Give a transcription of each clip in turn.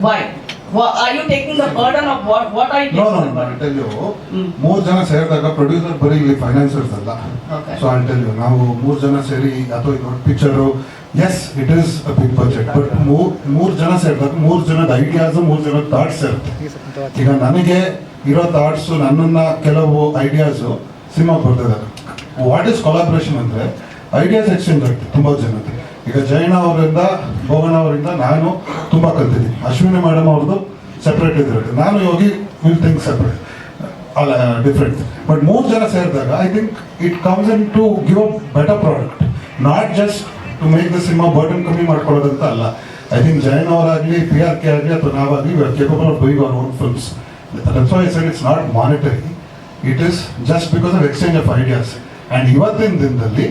Why? Wha- Are you taking the burden of what, what are you no taking? No the burden? Tell you ಮೂರ್ ಜನ ಸೇರಿದಾಗ producer ಬರೀ ಇಲ್ಲಿ financers ಅಲ್ಲ Okay. So I tell you ನಾವು ಮೂರ್ ಜನ ಸೇರಿ ಅಥವಾ ಇದು picture yes it is a big budget but ಮೂರ್ ಜನ ಸೇರಿದಾಗ ಮೂರ್ ಜನದ ಐಡಿಯಾಸ್ ಮೂರ್ ಜನದ ಥಾಟ್ಸ್ ಇರುತ್ತೆ ಈಗ ನನಗೆ ಇರೋ ಥಾಟ್ಸ್ ನನ್ನನ್ನ ಕೆಲವು ಐಡಿಯಾಸ್ ಸಿನಿಮಾ ಬರ್ತಿದ್ದಾರೆ ವಾಟ್ ಇಸ್ ಕೊಲಾಬ್ರೇಷನ್ ಅಂದ್ರೆ ಐಡಿಯಾಸ್ ಎಕ್ಸ್ಚೇಂಜ್ ಆಗುತ್ತೆ ತುಂಬಾ ಜನ ಈಗ ಜೈನ ಅವರಿಂದ ಭೋಗಣ್ಣ ಅವರಿಂದ ನಾನು ತುಂಬಾ ಕಲ್ತಿದ್ದೀನಿ. ಅಶ್ವಿನಿ ಮೇಡಮ್ ಅವ್ರದ್ದು ಸೆಪ್ರೇಟ್ ಇದಿರುತ್ತೆ ನಾನು ಯೋಗಿ ವಿಲ್ ಥಿಂಕ್ ಸೆಪ್ರೇಟ್ ಅಲ್ಲ ಡಿಫ್ರೆಂಟ್ ಬಟ್ ಮೂರು ಜನ ಸೇರಿದಾಗ I think it comes in to give a better product not just to make the cinema burden ಕಮ್ಮಿ ಮಾಡ್ಕೊಳ್ಳೋದಂತ ಅಲ್ಲ. ಐ ಥಿಂಕ್ ಜೈನ್ ಅವರಾಗಲಿ ಪಿ ಆರ್ ಕೆ ಆಗಲಿ, ಅಥವಾ ನಾವಾಗಲಿ we are capable of doing our own films that's why said it's not monetary it is just because of exchange of ideas and ಇವತ್ತಿನ ದಿನದಲ್ಲಿ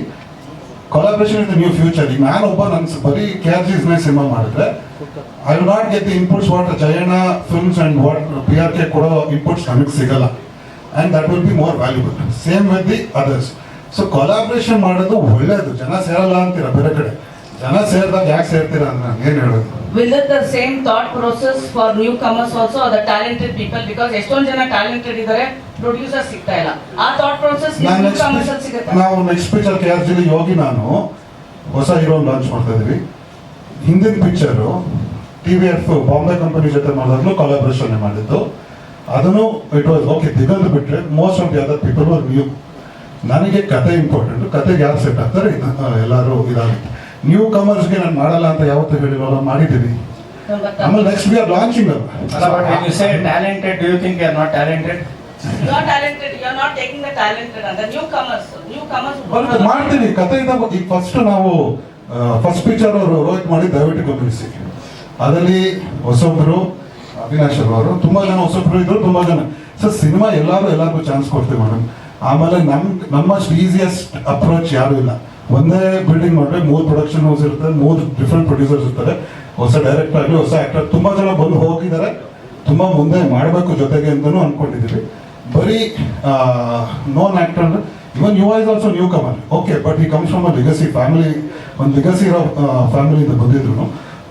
collaboration in the new future ಈಗ ನಾನೊಬ್ಬ ನನ್ನ ಬರೀ K R ಜಿಸ್ನೇ cinema ಮಾಡಿದ್ರೆ I will not get the inputs what Jayanna films and what P R K ಕೊಡೋ inputs ನನಗೆ ಸಿಗಲ್ಲ. And that will be more valuable same with the others so collaboration ಮಾಡೋದು ಒಳ್ಳೇದು. ಜನ ಸೇರಲ್ಲ ಅಂತೀರ ಬೇರೆ ಕಡೆ. ಜನ ಸೇರಿದಾಗ ಯಾಕೆ ಸೇರ್ತೀರಾ ಅಂತ ನಾನು ಏನು ಹೇಳೋದು Will it the same thought process for newcomers also or the talented people? Because ಎಷ್ಟೊಂದ್ ಜನ talented ಇದ್ದಾರೆ ಪ್ರೊಡ್ಯೂಸರ್ ಸಿಗ್ತಾ ಇಲ್ಲ. ಆ ಥಾಟ್ process ನಾನು newcomers ಅಲ್ಲಿ ಸಿಗುತ್ತಾ? ನಾವು ನೆಕ್ಸ್ಟ್ ಪಿಕ್ಚರ್ ಕೆ ಆರ್ ಜಿಲಿ ಯೋಗಿ ನಾನು ಹೊಸ ಹೀರೋನ್ ಲಾಂಚ್ ಮಾಡ್ತಾ ಇದೀವಿ. ಹಿಂದಿನ picture T V F Bombay company ಜೊತೆ ಮಾಡಿದಾಗಲೂ ಕೊಲಾಬ್ರೇಷನ್ ಮಾಡಿದ್ದು. ಅದನ್ನು ಇಟ್ ವಾಸ್ ಓಕೆ ದಿಗಂದು ಬಿಟ್ಟರೆ most of the other people were new ನನಗೆ ಕತೆ ಇಂಪಾರ್ಟೆಂಟ್ ಕತೆಗೆ ಯಾರು ಸೆಟ್ ಆಗ್ತಾರೆ? ಇದು, ಎಲ್ಲರೂ ಇದಾಗುತ್ತೆ ನ್ಯೂ ಕಮರ್ಸ್ಗೆ ನಾನು ಮಾಡಲ್ಲ ಅಂತ ಯಾವತ್ತೂ ಹೇಳಿರೋಲ್ಲ ಮಾಡಿದ್ದೀವಿ? ಆಮೇಲೆ next we are launching when you say talented, do talented ಮಾಡ್ತೀವಿ ಕಥೆಯಿಂದ ಈಗ ಫಸ್ಟ್ ನಾವು ಫಸ್ಟ್ ಪಿಕ್ಚರ್ ಅವರು ರೋಹಿತ್ ಮಾಡಿ ದಯವಿಟ್ಟು ಗಮನಿಸಿ. ಅದರಲ್ಲಿ ಹೊಸೊಬ್ರು ಅವಿನಾಶ್ ಅವರು ತುಂಬಾ ಜನ ಹೊಸೊಬ್ರು ಇದ್ರು ತುಂಬಾ ಜನ. ಸರ್ ಸಿನಿಮಾ ಎಲ್ಲರೂ ಎಲ್ಲರಿಗೂ ಚಾನ್ಸ್ ಕೊಡ್ತೀವಿ ಮೇಡಮ್ ಆಮೇಲೆ ನಮ್ ನಮ್ಮಷ್ಟು ಈಸಿಯೆಸ್ಟ್ ಅಪ್ರೋಚ್ ಯಾರು ಇಲ್ಲ. ಒಂದೇ ಬಿಲ್ಡಿಂಗ್ ಮಾಡಿದ್ರೆ ಮೂರು ಪ್ರೊಡಕ್ಷನ್ ಹೌಸ್ ಇರುತ್ತೆ ಮೂರು ಡಿಫ್ರೆಂಟ್ ಪ್ರೊಡ್ಯೂಸರ್ಸ್ ಇರ್ತಾರೆ. ಹೊಸ ಡೈರೆಕ್ಟರ್ ಆಗಲಿ, ಹೊಸ ಆಕ್ಟರ್ ತುಂಬಾ ಜನ ಬಂದು ಹೋಗಿದ್ದಾರೆ. ತುಂಬಾ ಮುಂದೆ ಮಾಡಬೇಕು ಜೊತೆಗೆ ಅಂತಲೂ ಅನ್ಕೊಂಡಿದ್ದೀವಿ. ಬರೀ ನೋನ್ ಆಕ್ಟರ್ ಅಂದ್ರೆ even you is also newcomer okay but he comes from a legacy family ಒಂದು ಲಿಗಸಿ ಇರೋ ಫ್ಯಾಮಿಲಿಯಿಂದ ಬಂದಿದ್ರು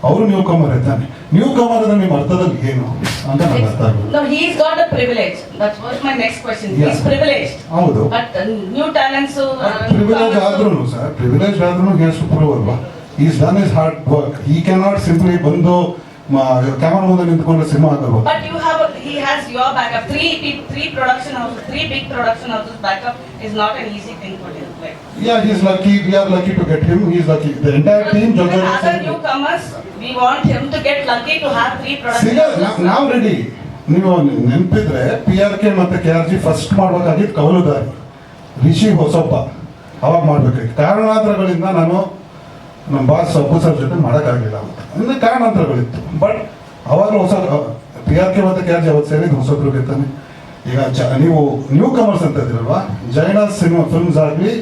ಅವರು ನ್ಯೂ ಕಮರ್ ಇದ್ದಾನೆ. ನ್ಯೂ ಕಮರ್ ಅಂದ್ರೆ ನಿಮ್ಮ ಅರ್ಥದಲ್ಲಿ ಏನು ಅಂತ ನನಗೆ ಅರ್ಥ ಆಗಲ್ಲ No, he's got a privilege. That's what my next question. He's Yeah. privileged. ಹೌದು But uh, new talents. uh, privilege newcomers, ಆದ್ರೂ ಸರ್ ಪ್ರಿವಿಲೇಜ್ ಆದ್ರೂ ಎಷ್ಟು ಪ್ರೂವ್ ಅಲ್ವಾ is done is hard work ಈ ಕ್ಯಾನಾಟ್ ಸಿಂಪ್ಲಿ ಬಂದು ಕ್ಯಾಮರಾ ಮುಂದೆ ನಿಂತ್ಕೊಂಡ್ರೆ cinema ಆಗಲ್ವಾ But you have, a, he has your backup. Three, pe- three production houses, three big production houses backup is not an easy thing for him. Like, Yeah, he's lucky. We are lucky to get him. He's lucky. The entire team. even Jojo other newcomers, ನಾವು ready ನೀವು ನೆನಪಿದ್ರೆ P R K ಮತ್ತೆ K R G first ಮಾಡ್ಬೇಕಾಗಿದ್ದು ಕವಲುದಾರಿ ರಿಷಿ ಹೊಸಪ್ಪ. ಅವಾಗ ಮಾಡ್ಬೇಕಾಗಿತ್ತು. ಕಾರಣಾಂತರಗಳಿಂದ ನಾನು ನಮ್ಮ ಬಾಸ್ ಅಪ್ಪು ಸರ್ ಜೊತೆ ಮಾಡೋಕ್ಕಾಗಲಿಲ್ಲ ಅಂತ. ಕಾರಣಾಂತರಗಳಿತ್ತು. ಬಟ್ ಅವಾಗ ಹೊಸ ಪಿ ಆರ್ ಕೆ ಮತ್ತು ಕೆ ಆರ್ ಜಿ ಅವತ್ತು ಸೇರಿದ್ದು ಹೊಸಬ್ರಿಗೆ ತಾನೆ. ಈಗ ಚ ನೀವು ನ್ಯೂ ಕಮರ್ಸ್ ಅಂತ ಇದ್ದೀರಲ್ವಾ? ಜೈನ ಸಿನಿಮಾ ಫಿಲ್ಮ್ಸ್ ಆಗಲಿ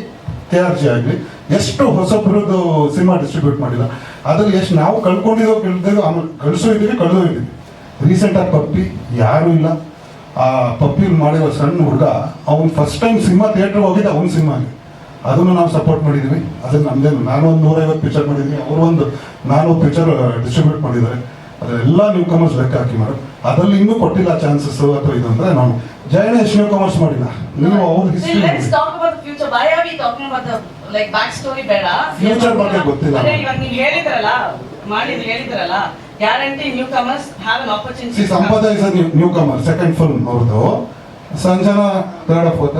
ಕೆ ಆರ್ ಜಿ ಆಗಲಿ, ಎಷ್ಟು ಹೊಸಬ್ರದ್ದು ಸಿನಿಮಾ ಡಿಸ್ಟ್ರಿಬ್ಯೂಟ್ ಮಾಡಿಲ್ಲ. ಅದ್ರಲ್ಲಿ ಎಷ್ಟು ನಾವು ಕಳ್ಕೊಂಡಿರೋ ಗೆಲ್ದಿದ್ದೋ ಆಮೇಲೆ ಕಳಿಸೋ ಇದ್ದೀವಿ ಕಳೆದೋ ಇದ್ದೀವಿ. ರೀಸೆಂಟಾಗಿ ಪಪ್ಪಿ ಯಾರೂ ಇಲ್ಲ. ಆ ಪಪ್ಪಿ ಮಾಡಿರೋ ಸಣ್ಣ ಹುಡುಗ ಅವ್ನು ಫಸ್ಟ್ ಟೈಮ್ ಸಿನಿಮಾ ಥಿಯೇಟರ್ ಹೋಗಿದ್ದ ಅವ್ನ ಸಿನಿಮಾಗೆ. ಅದನ್ನು ನಾವು ಸಪೋರ್ಟ್ ಮಾಡಿದ್ವಿ. ಅದನ್ನ ನಮ್ಮದೇ ನಾನು ಒಂದು ನೂರೈವತ್ತು ಪಿಕ್ಚರ್ ಮಾಡಿದ್ವಿ ಅವರು ಒಂದು ನಾನು ಪಿಕ್ಚರ್ ಡಿಸ್ಟ್ರಿಬ್ಯೂಟ್ ಮಾಡಿದ್ದಾರೆ. ಅದೆಲ್ಲ ನ್ಯೂ ಕಮರ್ಸ್ ಲೆಕ್ಕ ಹಾಕಿ ಮಾಡೋದು ಅದರಲ್ಲಿ ಇನ್ನೂ ಕೊಟ್ಟಿಲ್ಲ ಚಾನ್ಸಸ್ ಅಥವಾ ಇದು ಅಂದ್ರೆ ನಾವು ಜಯನೇಶ್ ನ್ಯೂ ಕಮರ್ಸ್ ಮಾಡಿಲ್ಲ? ನೀವು ಅವ್ರ ಹಿಸ್ಟ್ರಿ let's ಬ್ಯಾಕ್ story ಬೇಡ? ಫ್ಯೂಚರ್ ಬಗ್ಗೆ ಗೊತ್ತಿಲ್ಲ. ಅದೇ ಇವಾಗ ನೀವು ಹೇಳಿದ್ರಲ್ಲ, ಮಾಡಿದ್ರು ಹೇಳಿದ್ರಲ್ಲ, guarantee newcomers have an opportunity. Sampada is newcomer second film ಅವ್ರದ್ದು ಸಂಜನಾ ಥರ್ಡ್ ಫೋರ್ತ್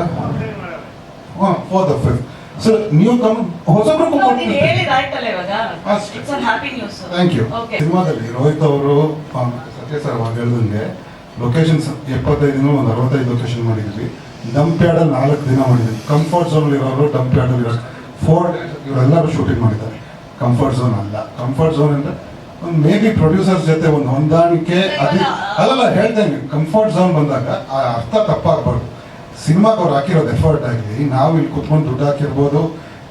ಹಾಂ fourth fifth so new come ಹೊಸಬ್ರು. Thank you. ಸಿನಿಮಾದಲ್ಲಿ ರೋಹಿತ್ ಅವರು ಸತ್ಯ ಸರ್ ಅವಾಗ ಹೇಳ್ದಂಗೆ ಲೊಕೇಶನ್ಸ್ ಎಪ್ಪತ್ತೈದು ದಿನ ಒಂದು ಅರವತ್ತೈದು ಲೊಕೇಶನ್ ಮಾಡಿದ್ವಿ ಡಂಪ್ ಯಾರ್ಡಲ್ಲಿ ನಾಲ್ಕು ದಿನ ಮಾಡಿದ್ವಿ ಕಂಫರ್ಟ್ ಝೋನ್ ಇರೋರು ಡಂಪ್ ಯಾರ್ಡಲ್ಲಿ ಇರೋ ಫೋರ್ ಇವರೆಲ್ಲರೂ ಶೂಟಿಂಗ್ ಮಾಡಿದ್ದಾರೆ. ಕಂಫರ್ಟ್ ಝೋನ್ ಅಲ್ಲ. ಕಂಫರ್ಟ್ ಝೋನ್ ಅಂದ್ರೆ ಒಂದು ಮೇ ಬಿ ಪ್ರೊಡ್ಯೂಸರ್ಸ್ ಜೊತೆ ಒಂದು ಹೊಂದಾಣಿಕೆ ಅದೇ ಅಲ್ಲಲ್ಲ ಹೇಳ್ತೇನೆ. ಕಂಫರ್ಟ್ ಝೋನ್ ಬಂದಾಗ ಆ ಅರ್ಥ ತಪ್ಪಾಗಬಾರ್ದು. ಸಿನಿಮಾಗೆ ಅವ್ರು ಹಾಕಿರೋದು ಎಫರ್ಟ್ ಆಗಲಿ ನಾವು ಇಲ್ಲಿ ಕುತ್ಕೊಂಡು ದುಡ್ಡು ಹಾಕಿರ್ಬೋದು.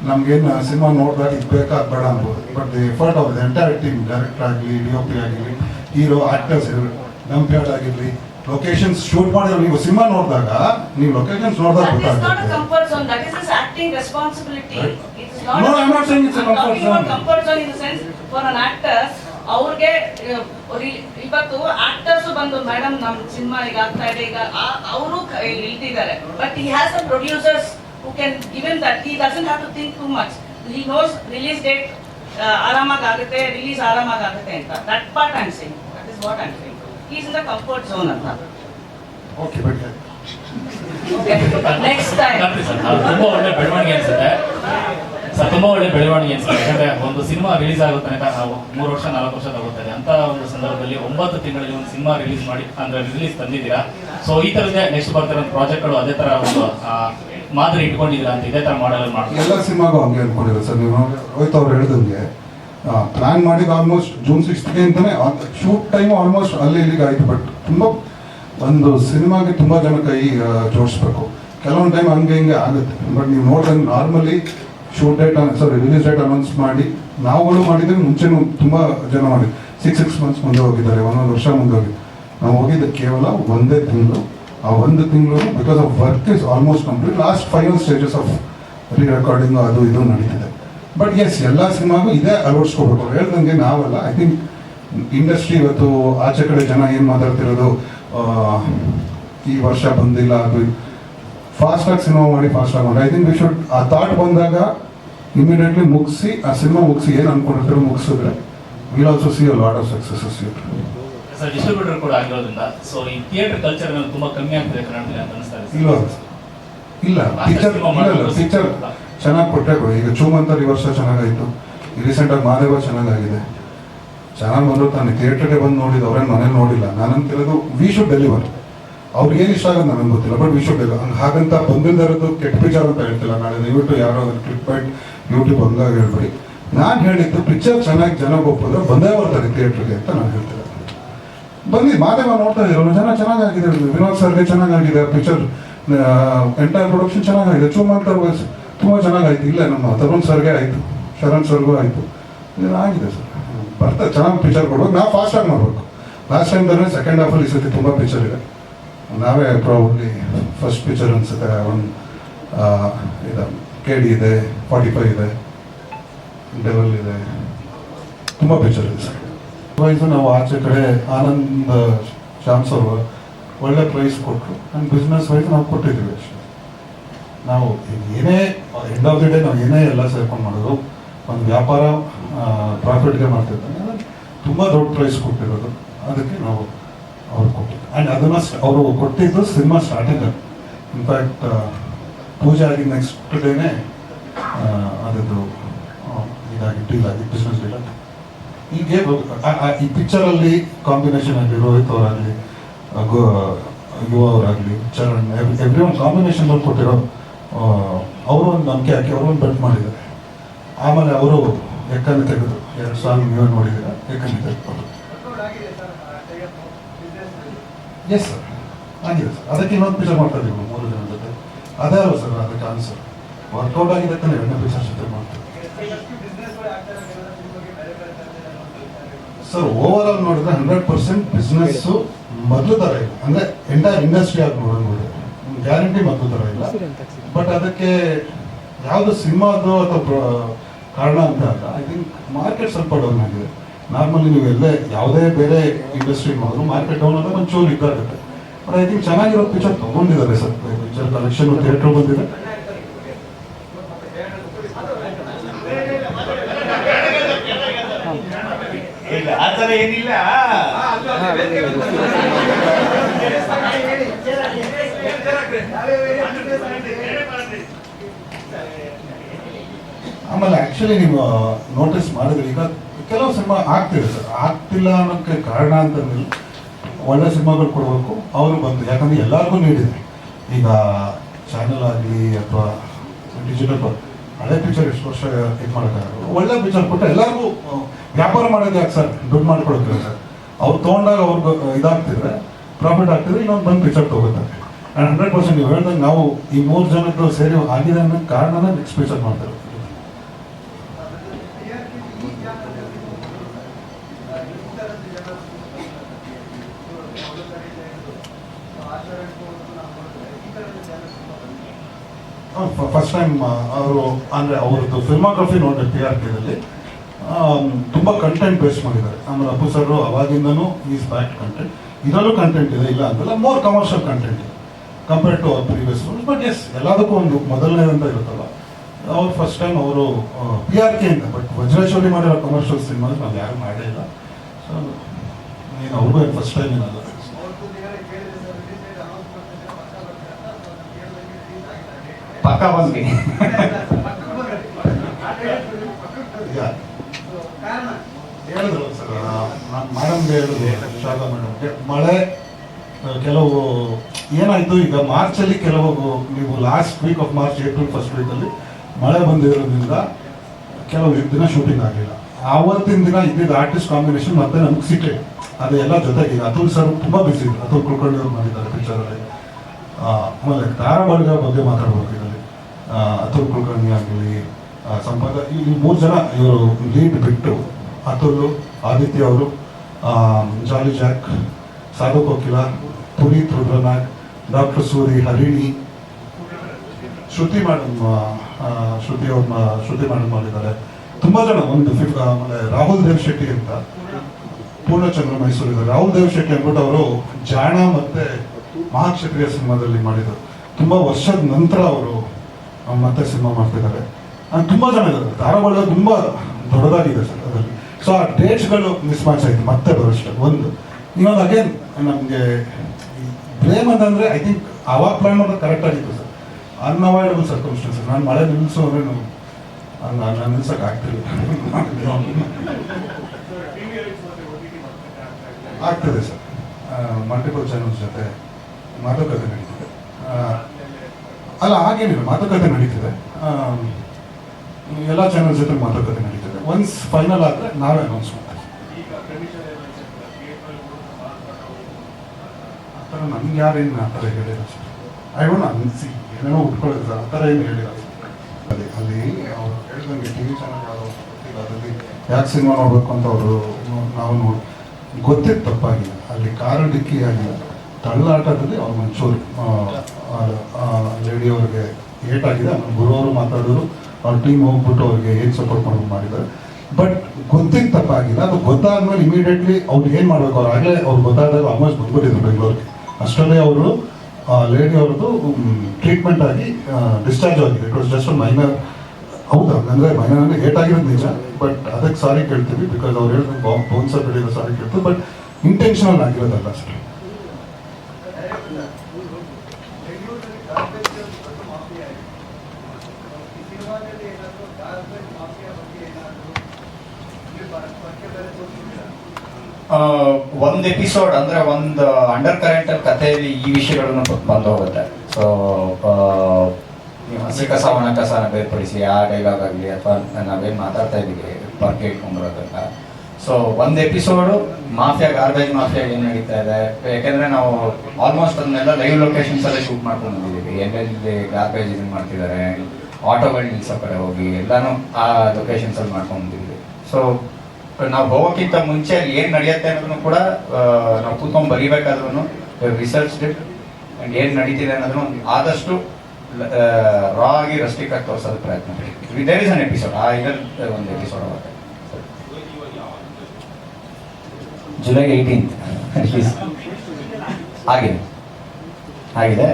ನಮ್ಗೇನು ಸಿನಿಮಾ ನೋಡಿದಾಗ ಇದು ಬೇಕಾಗಬೇಡ ಅನ್ಬೋದು. But the effort of the entire team director ಆಗಲಿ ಡಿ ಒ ಪಿ ಆಗಿರಲಿ ಹೀರೋ ಆಕ್ಟರ್ಸ್ ಡಂಪ್ಯಾರ್ಡ್ ಆಗಿರಲಿ ಲೊಕೇಶನ್ಸ್ ಶೂಟ್ ಮಾಡಿದ್ರೆ ನೀವು ಸಿನಿಮಾ ನೋಡಿದಾಗ ನೀವು ಲೊಕೇಶನ್ಸ್ ನೋಡಿದಾಗ ಗೊತ್ತಾಗುತ್ತೆ. ಅವ್ರಿಗೆ ಇವತ್ತು ಆಕ್ಟರ್ಸ್ ಬಂದು ಮೇಡಮ್ ನಮ್ ಸಿನಿಮಾ ಈಗ ಆಗ್ತಾ ಇದೆ. ಈಗ ಅವರು ಇಳ್ತಿದ್ದಾರೆ ಬಟ್ ಈ has a producers who can given that he doesn't have to think too much he knows release date ಆರಾಮಾಗಿ ಆಗುತ್ತೆ ರಿಲೀಸ್ ಆರಾಮಾಗಿ ಆಗುತ್ತೆ ಅಂತ. That part I'm saying that is what I saying is in the comfort zone ಅಂತ okay but next time ಖಂಡಿತ sir ಅದು ತುಂಬಾ ಒಳ್ಳೆ ಬೆಳವಣಿಗೆ ಅನ್ಸುತ್ತೆ. ಸರ್ ತುಂಬಾ ಒಳ್ಳೆ ಬೆಳವಣಿಗೆ ಅನ್ಸುತ್ತೆ. ಯಾಕಂದ್ರೆ ಒಂದು ಸಿನಿಮಾ ರಿಲೀಸ್ ಆಗೋ ತನಕ ನಾವು ಮೂರು ವರ್ಷ ನಾಲ್ಕು ವರ್ಷ ತಗೋತಾರೆ ಅಂತ ಒಂದು ಸಂದರ್ಭದಲ್ಲಿ ಒಂಬತ್ತು ತಿಂಗಳಲ್ಲಿ ಒಂದು ಸಿನಿಮಾ ರಿಲೀಸ್ ಮಾಡಿ ಅಂದ್ರೆ ರಿಲೀಸ್ ತಂದಿದ್ದೀರಾ. ಸೊ ಈ ತರದೇ ನೆಕ್ಸ್ಟ್ ಬರ್ತಿರೋ ಪ್ರಾಜೆಕ್ಟ್ಗಳು ಅದೇ ತರ ಒಂದು ಮಾದರಿ ಇಟ್ಕೊಂಡಿದ್ದೀರಾ ಅಂತ ಇದೇ ತರ ಮಾಡಲ್ ಮಾಡ್ತೀವಿ ಎಲ್ಲ ಸಿನಿಮಾಗೂ ಹಂಗೆ ಅನ್ಕೊಂಡಿರೋ ಸರ್. ನೀವು ಹೋಯ್ತು ಅವ್ರು ಹೇಳ್ದಂಗೆ ಪ್ಲಾನ್ ಮಾಡಿದ್ದು ಆಲ್ಮೋಸ್ಟ್ ಜೂನ್ ಸಿಕ್ಸ್ತ್ಗೆ ಅಂತಾನೆ. ಶೂಟ್ ಟೈಮ್ ಆಲ್ಮೋಸ್ಟ್ ಅಲ್ಲಿ ಇಲ್ಲಿಗೆ ಆಯ್ತು ಬಟ್ ತುಂಬ ಒಂದು ಸಿನಿಮಾಗೆ ತುಂಬ ಜನ ಕೈ ಜೋಡಿಸ್ಬೇಕು. ಕೆಲವೊಂದು ಟೈಮ್ ಹಂಗೆ ಹಿಂಗೆ ಆಗುತ್ತೆ. ಬಟ್ ನೀವು ನೋಡಿದಂಗೆ normally shoot date sorry release date announce ಮಾಡಿ, ನಾವುಗಳು ಮಾಡಿದ್ರೆ ಮುಂಚೆನೂ ತುಂಬ ಜನ ಮಾಡಿದ್ವಿ ಸಿಕ್ಸ್ ಸಿಕ್ಸ್ ಮಂತ್ಸ್ ಮುಂದೆ ಹೋಗಿದ್ದಾರೆ, ಒಂದೊಂದು ವರ್ಷ ಮುಂದೆ ಹೋಗಿದ್ದು ನಾವು ಹೋಗಿದ್ದು ಕೇವಲ ಒಂದೇ ತಿಂಗಳು. ಆ ಒಂದು ತಿಂಗಳು because of work is almost complete last final stages of re recording ಅದು, ಇದು ನಡೀತಿದೆ. ಬಟ್ ಎಸ್ ಎಲ್ಲ ಸಿನಿಮಾಗೂ ಇದೇ ಅಳವಡಿಸ್ಕೋಬೇಕು ಹೇಳ್ದಂಗೆ ನಾವಲ್ಲ. ಐ ಥಿಂಕ್ ಇಂಡಸ್ಟ್ರಿ ಇವತ್ತು ಆಚೆ ಕಡೆ ಜನ ಏನು ಮಾತಾಡ್ತಿರೋದು ಈ ವರ್ಷ ಬಂದಿಲ್ಲ ಅದು ಫಾಸ್ಟಾಗಿ ಸಿನಿಮಾ ಮಾಡಿ ಫಾಸ್ಟಾಗಿ ಮಾಡಿ. ಐ ಥಿಂಕ್ ವಿ ಶುಡ್ ಆ ಥಾಟ್ ಬಂದಾಗ ಇಮಿಡಿಯೇಟ್ಲಿ ಮುಗಿಸಿ ಆ ಸಿನಿಮಾ ಮುಗಿಸಿ ಏನು ಅನ್ಕೊಂಡಿರ್ತಾರೆ ಮುಗಿಸಿದ್ರೆ. Will also see a lot of success sir distributor ಕೂಡ ಆಗಿರೋದ್ರಿಂದ ಸೊ ಈ ಥಿಯೇಟರ್ ಕಲ್ಚರ್ ತುಂಬಾ ಕಮ್ಮಿ ಆಗ್ತಿದೆ ಕನ್ನಡದಲ್ಲಿ ಅಂತ ಅನಿಸ್ತಾ ಇಲ್ಲ. ಇಲ್ಲ. ಪಿಕ್ಚರ್ ಪಿಕ್ಚರ್ ಚೆನ್ನಾಗಿ ಕೊಟ್ಟೆ ಕೊಡಿ ಈಗ ಚೂಮಂತರ್ ಈ ವರ್ಷ ಚೆನ್ನಾಗಾಯ್ತು. ರೀಸೆಂಟಾಗಿ ಮಾದೇವ ಚೆನ್ನಾಗಾಗಿದೆ. ಚೆನ್ನಾಗಿ ಬಂದ್ರು ತಾನೆ. ಥಿಯೇಟರ್ಗೆ ಬಂದು ನೋಡಿದ್ದು ಅವ್ರೇನು ಮನೇಲಿ ನೋಡಿಲ್ಲ. ನಾನಂತ ಹೇಳೋದು ವಿ ಶುಡ್ ಡೆಲಿವರ್ ಅವ್ರಿಗೆ ಏನು ಇಷ್ಟ ಆಗೋದು ನನಗೆ ಗೊತ್ತಿಲ್ಲ ಬಟ್ ವಿ ಶುಡ್ ಡೆಲಿವರ್ ಹಂಗೆ ಹಾಗಂತ ಬಂದಿದ್ದಾರದು ಕೆಟ್ಟ ಪಿಕ್ಚರ್ ಅಂತ ಹೇಳ್ತಿಲ್ಲ. ನಾಳೆ ದಯವಿಟ್ಟು ಯಾರೋ ಅದನ್ನು ಕ್ಲಿಕ್ ಮಾಡಿ ಯೂಟ್ಯೂಬ್ ಹಂಗಾಗಿ ಹೇಳ್ಬಿಡಿ. ನಾನು ಹೇಳಿದ್ದು ಪಿಕ್ಚರ್ ಚೆನ್ನಾಗಿ ಜನ ಒಪ್ಪಿದ್ರೆ, ಬಂದೇ ಬರ್ತಾರೆ ಥಿಯೇಟ್ರಿಗೆ ಅಂತ ನಾನು ಹೇಳ್ತಿಲ್ಲ ಬಂದು ಮಾದೇವ ನೋಡ್ತಾ ಇದ್ರು. ಜನ ಚೆನ್ನಾಗಾಗಿದೆ. ವಿನೋದ್ ಸರ್ಗೆ ಚೆನ್ನಾಗಾಗಿದೆ. ಪಿಕ್ಚರ್ ಎಂಟೈರ್ ಪ್ರೊಡಕ್ಷನ್ ಚೆನ್ನಾಗಾಗಿದೆ. ಚುಮ್ಮಂತ ತುಂಬ ಚೆನ್ನಾಗಾಯ್ತು. ಇಲ್ಲ, ನಮ್ಮ ತರುಣ್ ಸರ್ಗೆ ಆಯಿತು. ಶರಣ್ ಸರ್ಗೂ ಆಯಿತು. ಆಗಿದೆ ಸರ್. ಬರ್ತಾ ಚೆನ್ನಾಗಿ ಪಿಕ್ಚರ್ ಕೊಡ್ಬೇಕು. ನಾವು ಫಾಸ್ಟ್ ಆಗಿ ಮಾಡಬೇಕು. ಲಾಸ್ಟ್ ಟೈಮ್ದಲ್ಲೇ ಸೆಕೆಂಡ್ ಹಾಫಲ್ಲಿ ಈ ಸತಿ ತುಂಬ ಪಿಕ್ಚರ್ ಇದೆ. ನಾವೇ ಪ್ರಾಬಬ್ಲಿ ಫಸ್ಟ್ ಪಿಕ್ಚರ್ ಅನ್ಸುತ್ತೆ. ಒಂದು ಇದು ಕೆ ಡಿ ಇದೆ ಫಾರ್ಟಿ ಫೈವ್ ಇದೆ ಡೆವಲ್ ಇದೆ. ತುಂಬ ಪಿಕ್ಚರ್ ಇದೆ ಸರ್. ವೈಸು ನಾವು ಆಚೆ ಕಡೆ ಆನಂದ್, ಶ್ಯಾಮ್ ಅವರು ಒಳ್ಳೆ ಪ್ರೈಸ್ ಕೊಟ್ಟರು ಆ್ಯಂಡ್ ಬಿಸ್ನೆಸ್ ವೈಸ್ ನಾವು ಕೊಟ್ಟಿದ್ದೀವಿ ಅಷ್ಟೇ. ನಾವು ಏನೇ ಎಂಡ್ ಆಫ್ ದಿ ಡೇ ನಾವು ಏನೇ ಎಲ್ಲ ಸೇರ್ಕೊಂಡು ಮಾಡೋದು ಒಂದು ವ್ಯಾಪಾರ ಪ್ರಾಫಿಟ್ಗೆ ಮಾಡ್ತಿರ್ತಾನೆ ತುಂಬ ದೊಡ್ಡ ಪ್ರೈಸ್ ಕೊಟ್ಟಿರೋದು. ಅದಕ್ಕೆ ನಾವು ಅವ್ರು ಕೊಟ್ಟಿದ್ದು. ಆ್ಯಂಡ್ ಅದನ್ನು ಅವರು ಕೊಟ್ಟಿದ್ದು ಸಿನಿಮಾ ಸ್ಟಾರ್ಟಿಂಗ್ ಇನ್ಫ್ಯಾಕ್ಟ್ ಪೂಜೆ ಆಗಿ ನೆಕ್ಸ್ಟ್ ಡೇನೇ ಅದದ್ದು ಇದಾಗಿ ಡೀಲ್ ಆಗಿ ಬಿಸ್ನೆಸ್ ಡೀಲ್ ಆಗಿ. ಹೀಗೆ ಈ ಪಿಕ್ಚರಲ್ಲಿ ಕಾಂಬಿನೇಷನ್ ಆಗಲಿ ರೋಹಿತ್ ಅವರಾಗಲಿ ಯುವ ಅವರಾಗಲಿ, ಚರಣ್ ಎವ್ರಿ ಒನ್ ಕಾಂಬಿನೇಷನ್ ಕೊಟ್ಟಿರೋ ಅವರು ಒಂದು ನಂಬಿಕೆ ಹಾಕಿ ಅವರು ಒಂದು ಬೆಟ್ ಮಾಡಿದ್ದಾರೆ ಆಮೇಲೆ ಅವರು ಎಕ್ಕನ್ನು ತೆಗೆದು ಎರಡು ಸ್ವಾಮಿ ನೀವು ನೋಡಿದ್ದೀರ ಎಕ್ಕನ್ನು ತೆಗೆದುಕೊಂಡು ಎಸ್ ಸರ್ ಆಗಿದೆ ಸರ್ ಅದಕ್ಕೆ ಇನ್ನೊಂದು ಪಿಕ್ಚರ್ ಮಾಡ್ತಾ ಇದ್ದೀವಿ ಮೂರು ಜನ ಜೊತೆ. ಅದೇ ಅಲ್ಲ ಸರ್ ಅದಕ್ಕೆ ಆನ್ಸರ್ ವರ್ಕೌಟ್ ಆಗಿದೆ ತಾನೆ ಎರಡನೇ ಪಿಕ್ಚರ್ ಜೊತೆ ಮಾಡ್ತೀವಿ. ಸರ್ ಓವರ್ ಆಲ್ ನೋಡಿದ್ರೆ ಹಂಡ್ರೆಡ್ ಪರ್ಸೆಂಟ್ ಬಿಸ್ನೆಸ್ಸು ಮೊದಲು ಥರ ಇಲ್ಲ. ಅಂದ್ರೆ ಎಂಟೈರ್ ಇಂಡಸ್ಟ್ರಿ ಆಗಿ ನೋಡಿದ್ರೆ. ಗ್ಯಾರಂಟಿ ಮೊದಲು ತರ ಇಲ್ಲ. ಬಟ್ ಅದಕ್ಕೆ ಯಾವುದು ಸಿನಿಮಾದ್ದು ಅಥವಾ ಪ್ರ- ಕಾರಣ ಅಂತ ಅಲ್ಲ. ಐ ಥಿಂಕ್ ಮಾರ್ಕೆಟ್ ಸ್ವಲ್ಪ ಡೌನ್ ಆಗಿದೆ. ನಾರ್ಮಲಿ ನೀವು ಎಲ್ಲೇ ಯಾವುದೇ ಬೇರೆ ಇಂಡಸ್ಟ್ರಿ ಮಾಡಿದ್ರು ಮಾರ್ಕೆಟ್ ಡೌನ್ ಆದಾಗ ಒಂಚೂರು ಇದ್ದಾಗುತ್ತೆ ಬಟ್ ಐ ಥಿಂಕ್ ಚೆನ್ನಾಗಿರೋ ಪಿಕ್ಚರ್ ತಗೊಂಡಿದ್ದಾರೆ ಸರ್. ಪಿಕ್ಚರ್ ಕಲೆಕ್ಷನ್ ಥಿಯೇಟ್ರ್ ಬಂದಿದೆ. ಇಲ್ಲ ಆ ಥರ ಏನಿಲ್ಲ. ಆಮೇಲೆ ಆಕ್ಚುಲಿ ನೀವು ನೋಟಿಸ್ ಮಾಡಿದ್ರೆ ಈಗ ಕೆಲವು ಸಿನಿಮಾ ಆಗ್ತಿದೆ ಸರ್. ಆಗ್ತಿಲ್ಲ ಅನ್ನೋಕ್ಕೆ ಕಾರಣ ಅಂತಂದ್ರೆ ಒಳ್ಳೆ ಸಿನಿಮಾಗಳು ಕೊಡಬೇಕು, ಅವರು ಬಂದು. ಯಾಕಂದ್ರೆ ಎಲ್ಲರಿಗೂ ನೀಡಿದೆ ಈಗ ಚಾನೆಲ್ ಆಗಲಿ ಅಥವಾ ಡಿಜಿಟಲ್ ಹಳೆ ಪಿಕ್ಚರ್ ಎಷ್ಟು ವರ್ಷ ಇದು ಮಾಡೋಕ್ಕಾಗಲ್ಲ. ಒಳ್ಳೆ ಪಿಕ್ಚರ್ ಕೊಟ್ಟು ಎಲ್ಲರಿಗೂ ವ್ಯಾಪಾರ ಮಾಡೋದು ಯಾಕೆ ಸರ್? ದುಡ್ಡು ಮಾಡ್ಕೊಳ್ತೀವಿ ಸರ್? ಅವ್ರು ತೊಗೊಂಡಾಗ ಅವ್ರಿಗೆ ಇದಾಗ್ತಿದ್ರೆ ಪ್ರಾಫಿಟ್ ಆಗ್ತಿದ್ರೆ ಇನ್ನೊಂದು ಬಂದು ಪಿಕ್ಚರ್ ತೊಗೋತಾರೆ. ಆ್ಯಂಡ್ ಹಂಡ್ರೆಡ್ ಪರ್ಸೆಂಟ್ ನೀವು ಹೇಳ್ದಂಗೆ ನಾವು ಈ ಮೂರು ಜನದ್ದು ಸೇರಿ ಆಗಿದೆ ಅನ್ನೋ ಕಾರಣನೇ ನೆಕ್ಸ್ಟ್ ಪಿಕ್ಚರ್ ಮಾಡ್ತಾರೆ ಫಸ್ಟ್ ಟೈಮ್ ಅವರು, ಅಂದರೆ ಅವ್ರದ್ದು ಫಿಲ್ಮೋಗ್ರಫಿ ನೋಡಿದೆ ಟಿ ಆರ್ ಕೆದಲ್ಲಿ ತುಂಬ ಕಂಟೆಂಟ್ ಬೇಸ್ ಮಾಡಿದ್ದಾರೆ. ಆಮೇಲೆ ಅಪ್ಪು ಸರ್ ಅವಾಗಿಂದನೂ ಈಸ್ ಬ್ಯಾಕ್ ಕಂಟೆಂಟ್ ಇದರಲ್ಲೂ ಕಂಟೆಂಟ್ ಇದೆ, ಇಲ್ಲ ಅಂತಲ್ಲ ಮೋರ್ ಕಮರ್ಷಿಯಲ್ ಕಂಟೆಂಟ್ ಇದೆ. Compare to our previous but yes ಎಲ್ಲದಕ್ಕೂ ಒಂದು ಮೊದಲನೇ ಅಂತ ಇರುತ್ತಲ್ಲ ಅವ್ರು ಫಸ್ಟ್ ಟೈಮ್ ಅವರು ಪಿ ಆರ್ ಕೆ ಇಂದ ಬಟ್ ವಜ್ರೇಶ್ವರಿ ಮಾಡಿರೋ ಕಮರ್ಷಿಯಲ್ ಸಿನಿಮಾ ನಾವು ಯಾರು ಮಾಡೇ ಇಲ್ಲ. ಸೊ ನೀನು ಅವ್ರಿಗೂ ಫಸ್ಟ್ ಟೈಮ್ ಏನಲ್ಲ. ಪಕ್ಕ ಬಂದ್ವಿ. ಹೇಳಿದ್ರು ನಾನು ಹೇಳಿದ್ರು, ಶಾರದಾ ಮೇಡಮ್ಗೆ ಮಳೆ ಕೆಲವು, ಏನಾಯ್ತು, ಈಗ ಮಾರ್ಚಲ್ಲಿ ಕೆಲವು, ನೀವು last week of March April first ವೀಕಲ್ಲಿ ಮಳೆ ಬಂದಿರೋದ್ರಿಂದ ಕೆಲವು ದಿನ ಶೂಟಿಂಗ್ ಆಗಲಿಲ್ಲ ಆವತ್ತಿನ ದಿನ ಇದ್ದಿದ್ದ ಆರ್ಟಿಸ್ಟ್ ಕಾಂಬಿನೇಷನ್ ಮತ್ತೆ ನಮ್ಗೆ ಸಿಕ್ಕೆ ಅದೆಲ್ಲ ಜೊತೆಗೆ ಅತುಲ್ ಸರ್ ತುಂಬ ಬಿಸಿ ಇದ್ರು. ಅತುಲ್ ಕುಲಕರ್ಣಿ ಅವ್ರು ಮಾಡಿದ್ದಾರೆ ಪಿಕ್ಚರಲ್ಲಿ ಆಮೇಲೆ ಧಾರವಾಡದ ಬಗ್ಗೆ ಮಾತಾಡ್ಬೇಕು ಅತುಲ್ ಕುಲಕರ್ಣಿ ಆಗಲಿ ಸಂಪದ, ಈ ಮೂರು ಜನ ಇವರು ಲೀಡ್ ಬಿಟ್ಟು ಅತುಲ್ ಆದಿತ್ಯ ಅವರು Jolly Jack Sadhu Kokila, Puneeth Rudranag doctor Suri Harini, Shruti madam Shruti ಅವ್ರ ಶ್ರುತಿ ಮೇಡಮ್ ಮಾಡಿದ್ದಾರೆ. ತುಂಬ ಜನ ಒಂದು ಫಿಫ್ ಆಮೇಲೆ ರಾಹುಲ್ ದೇವ್ ಶೆಟ್ಟಿ ಅಂತ ಪೂರ್ಣಚಂದ್ರ ಮೈಸೂರು ಇದ್ದಾರೆ. ರಾಹುಲ್ ದೇವ್ ಶೆಟ್ಟಿ ಅಂದ್ಬಿಟ್ಟು ಅವರು ಜಾಣ ಮತ್ತೆ ಮಹಾಕ್ಷತ್ರಿಯ ಸಿನಿಮಾದಲ್ಲಿ ಮಾಡಿದರು. ತುಂಬಾ ವರ್ಷದ ನಂತರ ಅವರು ಮತ್ತೆ ಸಿನಿಮಾ ಮಾಡ್ತಿದ್ದಾರೆ. ನಾನು ತುಂಬಾ ಜನ ಇದ್ದಾರೆ. ಧಾರಾವಾಡ ತುಂಬಾ ದೊಡ್ಡದಾಗಿದೆ ಸರ್ ಅದರಲ್ಲಿ. ಸೊ ಆ ಡೇಟ್ಸ್ಗಳು ಮಿಸ್ ಮ್ಯಾಚ್ ಆಯ್ತು ಮತ್ತೆ ಬರೋಷ್ಟು ಒಂದು. ಇನ್ನೊಂದು ಅಗೇನ್ ನಮಗೆ ಬ್ಲೇಮ್ ಅಂತಂದರೆ ಐ ಥಿಂಕ್ ಅವಾಗ ಪ್ಲಾನ್ ಮಾಡೋದು ಕರೆಕ್ಟ್ ಆಗಿತ್ತು ಸರ್. ಅನ್ಅವಾಯ್ಡಬಲ್ ಸರ್ಕಮ್ಸ್ಟೆನ್ಸ್ ನಾನು ಮಳೆ ನಿಲ್ಲಿಸೋ ಅಂದ್ರೆ ನಾನು ನಿಲ್ಸಕ್ಕೆ ಆಗ್ತಿಲ್ಲ. ಆಗ್ತದೆ ಸರ್. ಮಲ್ಟಿಪಲ್ ಚಾನಲ್ಸ್ ಜೊತೆ ಮಾತುಕತೆ ನಡೀತಿದೆ. ಅಲ್ಲ ಹಾಗೇನಿಲ್ಲ ಮಾತುಕತೆ ನಡೀತದೆ. ಎಲ್ಲ ಚಾನಲ್ ಜೊತೆ ಮಾತುಕತೆ ನಡೀತದೆ. ಒನ್ಸ್ ಫೈನಲ್ ಆದರೆ ನಾವೇ ಅನೌನ್ಸ್ ಮಾಡ್ತೀವಿ. ಆ ಥರ ನಮ್ಗೆ ಯಾರೇನು ಆ ಥರ ಹೇಳಿಲ್ಲ ಸರ್. ಐ ಡೋಂಟ್ ಅನ್ಸಿ ಏನೇನೋ ಉಟ್ಕೊಳ್ಳೋದು ಸರ್ ಆ ಥರ ಏನು ಹೇಳಿಲ್ಲ ಅದೇ ಅಲ್ಲಿ ಅಲ್ಲಿ ಅವ್ರು ಹೇಳಿದಂಗೆ ಟಿ ವಿ ಚಾನಲ್ ಯಾರೋ ಗೊತ್ತಿಲ್ಲ ಅದರಲ್ಲಿ ಯಾಕೆ ಸಿನಿಮಾ ನೋಡಬೇಕು ಅಂತ ಅವರು ನಾವು ನೋಡಿ ಗೊತ್ತಿತ್ತು ತಪ್ಪಾಗಿಲ್ಲ ಅಲ್ಲಿ ಕಾರು ಡಿಕ್ಕಿ ಆಗಿಲ್ಲ ತಳ್ಳಾಟದಲ್ಲಿ ಅವ್ರು ಒಂಚೂರು ಲೇಡಿ ಅವರಿಗೆ ಏಟ್ ಆಗಿದೆ ಆಮೇಲೆ ಗುರುವರು ಮಾತಾಡೋರು ಅವ್ರ ಟೀಮ್ ಹೋಗ್ಬಿಟ್ಟು ಅವ್ರಿಗೆ ಏನು ಸಪೋರ್ಟ್ ಮಾಡೋದು ಮಾಡಿದ್ದಾರೆ. ಬಟ್ ಗೊತ್ತಿಗೆ ತಪ್ಪಾಗಿಲ್ಲ ಅದು ಗೊತ್ತಾದ್ಮೇಲೆ ಇಮಿಡಿಯೇಟ್ಲಿ ಅವ್ರು ಏನು ಮಾಡಬೇಕು? ಅವ್ರು ಆಗಲೇ ಅವ್ರು ಗೊತ್ತಾದಾಗ ಆಲ್ಮೋಸ್ಟ್ ಬಂದ್ಬಿಟ್ಟಿದ್ರು ಬೆಂಗಳೂರಿಗೆ. ಅಷ್ಟರಲ್ಲೇ ಅವರು ಲೇಡಿ ಅವ್ರದ್ದು ಟ್ರೀಟ್ಮೆಂಟ್ ಆಗಿ ಡಿಸ್ಚಾರ್ಜ್ ಆಗಿದೆ. ಇಟ್ ವಾಸ್ ಜಸ್ಟ್ ಮೈನರ್ ಹೌದಾ ಅಂದರೆ ಮೈನರ್ ಏಟ್ ಆಗಿರೋದು ನಿಜ. ಬಟ್ ಅದಕ್ಕೆ ಸಾರಿ ಕೇಳ್ತೀವಿ. ಬಿಕಾಸ್ ಅವ್ರು ಹೇಳಿದ್ರೆ ಬೋನ್ಸ ಬೆಳೆಯೋದು ಸಾರಿ ಕೇಳ್ತೀವಿ. ಬಟ್ ಇಂಟೆನ್ಷನಲ್ ಆಗಿರೋದಲ್ಲ ಸರ್. ಒಂದ್ ಎಪಿಸೋಡ್ ಅಂದ್ರೆ ಒಂದು ಅಂಡರ್ ಕರೆಂಟ್ ಕಥೆಯಲ್ಲಿ ಈ ವಿಷಯಗಳನ್ನು ಬಂದು ಹೋಗುತ್ತೆ. ಸೊ ಹಸಿ ಕಸ, ಒಣ ಕಸನ ಬೇರ್ಪಡಿಸಿ, ಆ ಡೈಲಾಗ್ ಆಗಲಿ ಅಥವಾ ನಾವೇನು ಮಾತಾಡ್ತಾ ಇದ್ದೀವಿ ಬರ್ಕೆ ಇಟ್ಕೊಂಡ್ಬರೋದನ್ನ ಸೊ ಒಂದು ಎಪಿಸೋಡು ಮಾಫಿಯಾ ಗಾರ್ಬೇಜ್ ಮಾಫಿಯಾ ಏನು ನಡೀತಾ ಇದೆ? ಯಾಕಂದ್ರೆ ನಾವು ಆಲ್ಮೋಸ್ಟ್ ಅದನ್ನೆಲ್ಲ ಲೈವ್ ಲೊಕೇಶನ್ಸ್ ಅಲ್ಲೇ ಶೂಟ್ ಮಾಡ್ಕೊಂಡು ಬಂದಿದ್ದೀವಿ. ಎಲ್ಲೆಲ್ಲಿ ಗಾರ್ಬೇಜ್ ಇದನ್ನ ಮಾಡ್ತಿದ್ದಾರೆ ಆಟೋಗಳು ನಿಲ್ಸೋ ಕಡೆ ಹೋಗಿ, ಎಲ್ಲಾನು ಆ ಲೊಕೇಶನ್ಸ್ ಅಲ್ಲಿ ಬಂದಿದ್ವಿ ಸೊ ನಾವು ಹೋಗೋಕ್ಕಿಂತ ಮುಂಚೆ ಅಲ್ಲಿ ಏನು ನಡೆಯುತ್ತೆ ಅನ್ನೋದನ್ನು ಕೂಡ ನಾವು ಕೂತ್ಕೊಂಡು ಬರೀಬೇಕಾದ್ರೂ ರಿಸರ್ಚ್ ಆ್ಯಂಡ್ ಏನು ನಡೀತಿದೆ ಅನ್ನೋದನ್ನು ಒಂದು ಆದಷ್ಟು ರಾ ಆಗಿ ರಸ್ಟಿಕ್ ಆಗಿ ತೋರಿಸೋದು ಪ್ರಯತ್ನ ಮಾಡಿ ದೇರ್ ಇಸ್ ಅನ್ ಎಪಿಸೋಡ್ ಆ ಇದರ ಒಂದು ಎಪಿಸೋಡ್ ಆಗುತ್ತೆ. ಜುಲೈ ಏಯ್ಟೀನ್ತ್ ರಿಲೀಸ್ ಆಗಿದೆ ಆಗಿದೆ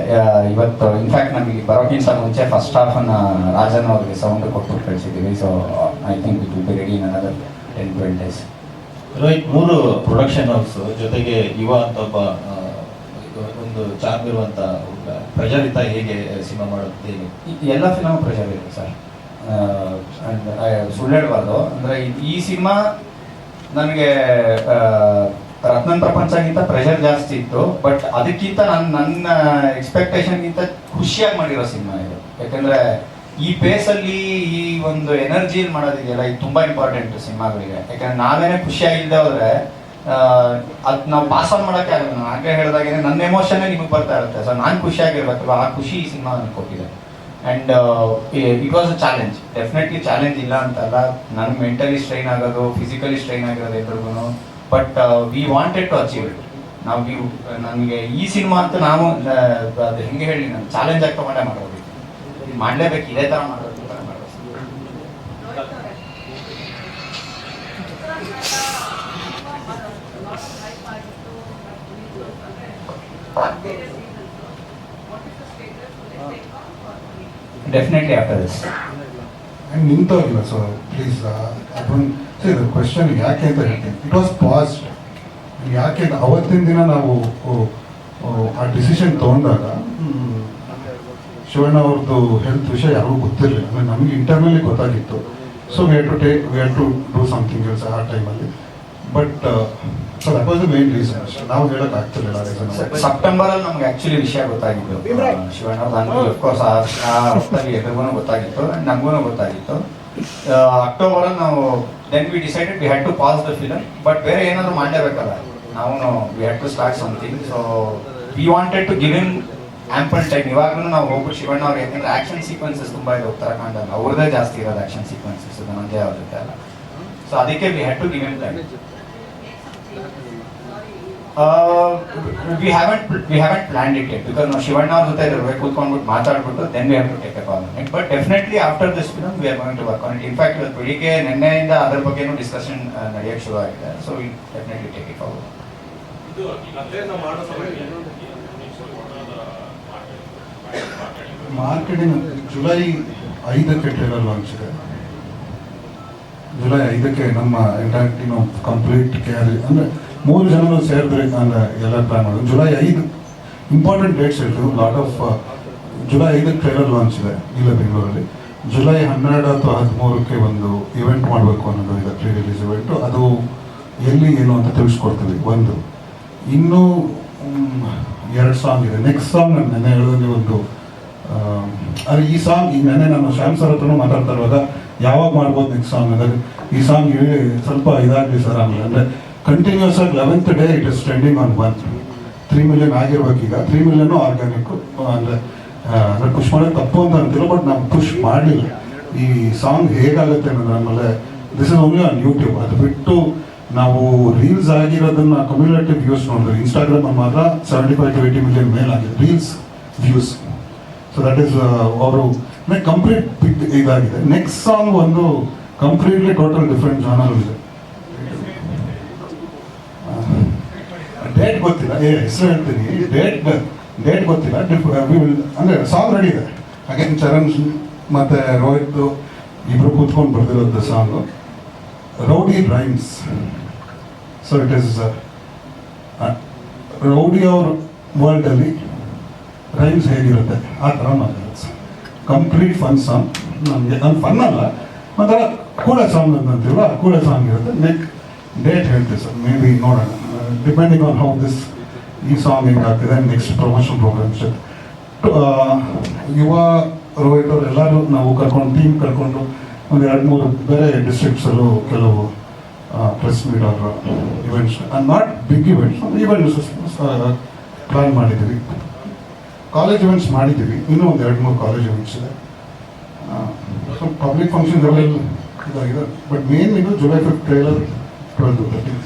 ಇವತ್ತು ಇನ್ಫ್ಯಾಕ್ಟ್ ನಮಗೆ ಬರೋಕ್ಕಿಂತ ಮುಂಚೆ ಫಸ್ಟ್ ಹಾಫನ್ನು ಅನ್ನ ರಾಜನ್ ಅವ್ರಿಗೆ ಸೌಂಡ್ ಕೊಟ್ಬಿಟ್ಟು ಕಳಿಸಿದ್ದೀವಿ. So I think it will be ready in another ten twelve days Rohit ಮೂರು ಪ್ರೊಡಕ್ಷನ್ ಹೌಸ್ ಜೊತೆಗೆ ಯುವ ಅಂತ ಒಬ್ಬ ಒಂದು ಚಾರ್ಮ್ ಇರುವಂತ ಪ್ರಜರಿತ ಹೇಗೆ ಸಿನಿಮಾ ಮಾಡುತ್ತೆ? ಎಲ್ಲ ಸಿನಿಮಾ ಪ್ರೆಷರ್ ಇದೆ ಸರ್ ಸುಳ್ಳು ಹೇಳ್ಬಾರ್ದು ಅಂದರೆ ಈ ಸಿನಿಮಾ ನನಗೆ ರತ್ನನ್ ಪ್ರಪಂಚಗಿಂತ ಪ್ರೆಷರ್ ಜಾಸ್ತಿ ಇತ್ತು. ಬಟ್ ಅದಕ್ಕಿಂತ ನನ್ನ ನನ್ನ ಎಕ್ಸ್ಪೆಕ್ಟೇಷನ್ಗಿಂತ ಖುಷಿಯಾಗಿ ಮಾಡಿರೋ ಸಿನಿಮಾ ಇದು. ಯಾಕಂದ್ರೆ ಈ ಪೇಸಲ್ಲಿ ಈ ಒಂದು ಎನರ್ಜಿ ಮಾಡೋದಿದೆಯಲ್ಲ ಇದು ತುಂಬಾ ಇಂಪಾರ್ಟೆಂಟ್ ಸಿನಿಮಾಗಳಿಗೆ. ಯಾಕಂದ್ರೆ ನಾವೇನೆ ಖುಷಿಯಾಗಿಲ್ಲದೆ ಹೋದ್ರೆ ಅದು ನಾವು ಪಾಸ್ ಆನ್ ಮಾಡೋಕ್ಕೆ ಆಗಲ್ಲ. ನಾನು ನನ್ನ ಎಮೋಷನ್ನೇ ನಿಮಗೆ ಬರ್ತಾ ಇರುತ್ತೆ. ಸೊ ನಾನು ಖುಷಿಯಾಗಿರ್ಬೇಕಲ್ವ? ಆ ಖುಷಿ ಈ ಸಿನಿಮಾ ನನಗೆ ಕೊಟ್ಟಿದೆ and it was a challenge definitely challenge ಇಲ್ಲ ಅಂತಲ್ಲ. ನನಗೆ ಮೆಂಟಲಿ ಸ್ಟ್ರೈನ್ ಆಗೋದು ಫಿಸಿಕಲಿ ಸ್ಟ್ರೈನ್ ಆಗಿರೋದು ಎಲ್ರಿಗೂ but we wanted to achieve it ನಾವು ನನಗೆ ಈ ಸಿನಿಮಾ ಅಂತ ಆ, ಅದು ಹೆಂಗೆ ಹೇಳಿ ನಾನು ಚಾಲೆಂಜ್ ಆಗಿ ತಗೊಂಡೆ ಮಾಡೋದು. ಮಾಡಲೇಬೇಕು, ಇದೇ ತರ ಮಾಡೋದು ಡೆಫಿನೆಟ್ಲಿ ಆಫ್ಟರ್ ದಿಸ್ ಆ್ಯಂಡ್ ನಿಂತೋಗಿಲ್ಲ ಸೊ ಪ್ಲೀಸ್ ಅದೊಂದು ಸರ್ ಕ್ವೆಶನ್ ಯಾಕೆ ಅಂತ ಹೇಳ್ತೀನಿ. ಇಟ್ ವಾಸ್ ಪಾಸ್ಟ್ ಯಾಕೆ, ಅವತ್ತಿನ ದಿನ ನಾವು ಆ ಡಿಸಿಷನ್ ತೊಗೊಂಡಾಗ ಶಿವಣ್ಣ ಅವ್ರದ್ದು ಹೆಲ್ತ್ ವಿಷಯ ಯಾರಿಗೂ ಗೊತ್ತಿರಲಿಲ್ಲ. ಅಂದರೆ ನಮಗೆ ಇಂಟರ್ನಲಿ ಗೊತ್ತಾಗಿತ್ತು. So we had to take we had to do something else ಆ ಟೈಮಲ್ಲಿ but so that was the main reason ಅಷ್ಟೇ ನಾವು ಹೇಳಕ್ ಆಗ್ತಿರ್ಲಿಲ್ಲ ರೀಸನ್ ಸೆಪ್ಟೆಂಬರ್ ಅಲ್ಲಿ ನಮ್ಗೆ ಆಕ್ಚುಲಿ ವಿಷಯ ಗೊತ್ತಾಗಿತ್ತು. ಶಿವಣ್ಣ ಅಫ್ಕೋರ್ಸ್ ಆ ಹೊತ್ತಲ್ಲಿ ಎಲ್ರಿಗೂ ಗೊತ್ತಾಗಿತ್ತು. ನಮಗೂ ಗೊತ್ತಾಗಿತ್ತು. ಅಕ್ಟೋಬರ್ ಅಲ್ಲಿ ನಾವು then we decided we had to pass the film but ಬೇರೆ ಏನಾದ್ರು ಮಾಡಲೇಬೇಕಲ್ಲ. ನಾವು we had to start something so we wanted to give in ample time ಇವಾಗಲೂ ನಾವು ಹೋಗ್ಬಿಟ್ಟು ಶಿವಣ್ಣ ಅವ್ರು ಯಾಕಂದ್ರೆ ಆಕ್ಷನ್ ಸೀಕ್ವೆನ್ಸಸ್ ತುಂಬ ಇದೆ. ಉತ್ತರಾಖಂಡ ಅವ್ರದ್ದೇ ಜಾಸ್ತಿ ಇರೋದು ಆಕ್ಷನ್ ಸೀಕ್ವೆನ್ಸಸ್ ನಮ್ಮದೇ ಅವ್ರ ಅಲ್ಲ. ಸೊ ಅದಕ್ಕೆ we had to give in time we haven't we haven't haven't it it because ನಾವು ಶಿವಣ್ಣ ಅವ್ರ ಜೊತೆ ಇರ್ಬೇಕು ಕೂತ್ಕೊಂಡ್ಬಿಟ್ಟು ಮಾತಾಡ್ಬಿಟ್ಟು then we have to take a call it but definitely after this film we are going to work on it in fact ಬೆಳಿಗ್ಗೆ ನಿನ್ನೆಯಿಂದ ಅದ್ರ ಬಗ್ಗೆನೂ ಡಿಸ್ಕಷನ್ ನಡೆಯೋಕ್ಕೆ ಶುರು ಆಗಿದೆ so we definitely take it forward ಇದು ಈ ಕಥೆಯನ್ನ ಮಾಡೋ ಸಮಯದಲ್ಲಿ ಮಾರ್ಕೆಟಿಂಗ್ ಜುಲೈ ಐದಕ್ಕೆ ಟ್ರೇಲರ್ ಲಾಂಚ್ ಇದೆ. ಜುಲೈ ಐದಕ್ಕೆ ನಮ್ಮ ಎಂಟೈರ್ ಕಂಪ್ಲೀಟ್ ಕೇರ್ ಅಂದರೆ ಮೂರು ಜನರು ಸೇರಿದ್ರೆ ಅಂದರೆ ಎಲ್ಲ ಪ್ಲಾನ್ ಮಾಡೋದು. ಜುಲೈ ಐದು ಇಂಪಾರ್ಟೆಂಟ್ ಡೇಟ್ಸ್ ಹೇಳ್ತೀವಿ ಲಾಟ್ ಆಫ್ ಜುಲೈ ಐದಕ್ಕೆ ಟ್ರೇಲರ್ ಲಾಂಚ್ ಇದೆ ಇಲ್ಲ ಬೆಂಗಳೂರಲ್ಲಿ. ಜುಲೈ ಹನ್ನೆರಡು ಅಥವಾ ಹದಿಮೂರಕ್ಕೆ ಒಂದು ಇವೆಂಟ್ ಮಾಡಬೇಕು ಅನ್ನೋದು ಇದೆ ಪ್ರೀ ರಿಲೀಸ್ ಇವೆಂಟು ಅದು ಎಲ್ಲಿ, ಏನು ಅಂತ ತಿಳಿಸ್ಕೊಡ್ತೀವಿ. ಒಂದು, ಇನ್ನೂ ಎರಡು ಸಾಂಗ್ ಇದೆ. ನೆಕ್ಸ್ಟ್ ಸಾಂಗ್ ನಾನು ನೆನೆ ಹೇಳಿದಂಗೆ ಒಂದು ಆದರೆ ಈ ಸಾಂಗ್ ಈಗ ನೆನೆ ನಾನು ಶ್ಯಾಮ್ ಸರ್ ಹತ್ರನೂ ಮಾತಾಡ್ತಾ ಇರುವಾಗ ಯಾವಾಗ ಮಾಡ್ಬೋದು ನೆಕ್ಸ್ಟ್ ಸಾಂಗ್ ಅಂದರೆ? ಈ ಸಾಂಗ್ ಹೇಳಿ ಸ್ವಲ್ಪ ಇದಾಗಲಿ ಸರ್ ಆಮೇಲೆ. ಅಂದರೆ ಕಂಟಿನ್ಯೂಸ್ ಆಗಿ eleventh day it is trending on one three million ಆಗಿರ್ಬೇಕು ಈಗ ತ್ರೀ ಮಿಲಿಯನ್ ಆರ್ಗ್ಯಾನಿಕ್ ಅಂದರೆ ಅಂದರೆ ಪುಷ್ ಮಾಡೋದು ತಪ್ಪು ಅಂತ ಅಂತಿಲ್ಲ ಬಟ್ ನಾನು ಪುಷ್ ಮಾಡಲಿಲ್ಲ. ಈ ಸಾಂಗ್ ಹೇಗಾಗುತ್ತೆ ಅನ್ನೋದು ಆಮೇಲೆ this is only on YouTube ಅದು ಬಿಟ್ಟು ನಾವು ರೀಲ್ಸ್ ಆಗಿರೋದನ್ನ ಕಮ್ಯುಲೇಟಿವ್ ವ್ಯೂಸ್ ನೋಡಿದ್ರೆ ಇನ್ಸ್ಟಾಗ್ರಾಮ್ ಮಾತ್ರ seventy five to eighty million ಮೇಲ್ ಆಗಿದೆ reels views so that is ಅವರು ಕಂಪ್ಲೀಟ್ ಬಿಗ್ ಇದಾಗಿದೆ. ನೆಕ್ಸ್ಟ್ ಸಾಂಗ್ ಒಂದು ಕಂಪ್ಲೀಟ್ಲಿ ಟೋಟಲ್ ಡಿಫ್ರೆಂಟ್ ಜಾನರ್ ಇದೆ. ಡೇಟ್ ಗೊತ್ತಿಲ್ಲ. ಏ, ಹೆಸರು ಹೇಳ್ತೀನಿ. ಡೇಟ್ ಡೇಟ್ ಗೊತ್ತಿಲ್ಲ. ಅಂದರೆ ಸಾಂಗ್ ರೆಡಿ ಇದೆ. ಅಗೇನ್ ಚರಣ್ ಮತ್ತು ರೋಹಿತ್ ಇಬ್ಬರು ಕೂತ್ಕೊಂಡು ಬರ್ದಿರೋದು song rowdy rhymes so it is rowdy ಅವ್ರ ವರ್ಲ್ಡಲ್ಲಿ ರೈಮ್ಸ್ ಹೇಗಿರುತ್ತೆ? ಆ ಥರ ಸರ್ ಕಂಪ್ಲೀಟ್ ಫನ್ ಸಾಂಗ್ ನಮಗೆ ನಾನು ಫನ್ ಅಲ್ಲ. ಒಂಥರ ಕೂಡ ಸಾಂಗ್ ಅಂತ ಅಂತೀವಲ್ಲ ಕೂಳೆ ಸಾಂಗ್ ಇರುತ್ತೆ. ನೆಕ್ ಡೇಟ್ ಹೇಳ್ತೀವಿ ಸರ್. ಮೇ ಬಿ ನೋಡೋಣ ಡಿಪೆಂಡಿಂಗ್ ಆನ್ ಹೌ ದಿಸ್ ಈ song ಹೆಂಗಾಗ್ತಿದೆ next promotion programs Yuva Rohit ಅವ್ರು ಎಲ್ಲರೂ ನಾವು ಕರ್ಕೊಂಡು ಟೀಮ್ ಕರ್ಕೊಂಡು ಒಂದು ಎರಡು, ಮೂರು ಬೇರೆ ಡಿಸ್ಟ್ರಿಕ್ಟ್ಸಲ್ಲೂ ಕೆಲವು ಪ್ರೆಸ್ ಮೀಟ್ ಅವರ events not big events events plan ಮಾಡಿದ್ದೀವಿ. ಕಾಲೇಜ್ ಇವೆಂಟ್ಸ್ ಮಾಡಿದ್ದೀವಿ. ಇನ್ನೂ ಒಂದು ಎರಡು ಮೂರು ಕಾಲೇಜ್ ಇವೆಂಟ್ಸ್ ಇದೆ. ಸೊ ಪಬ್ಲಿಕ್ ಫಂಕ್ಷನ್ಸ್ ಎಲ್ಲ ಇದಾಗಿದೆ. ಬಟ್ ಮೇನ್ ಇದು July fifth trailer twelfth thirteenth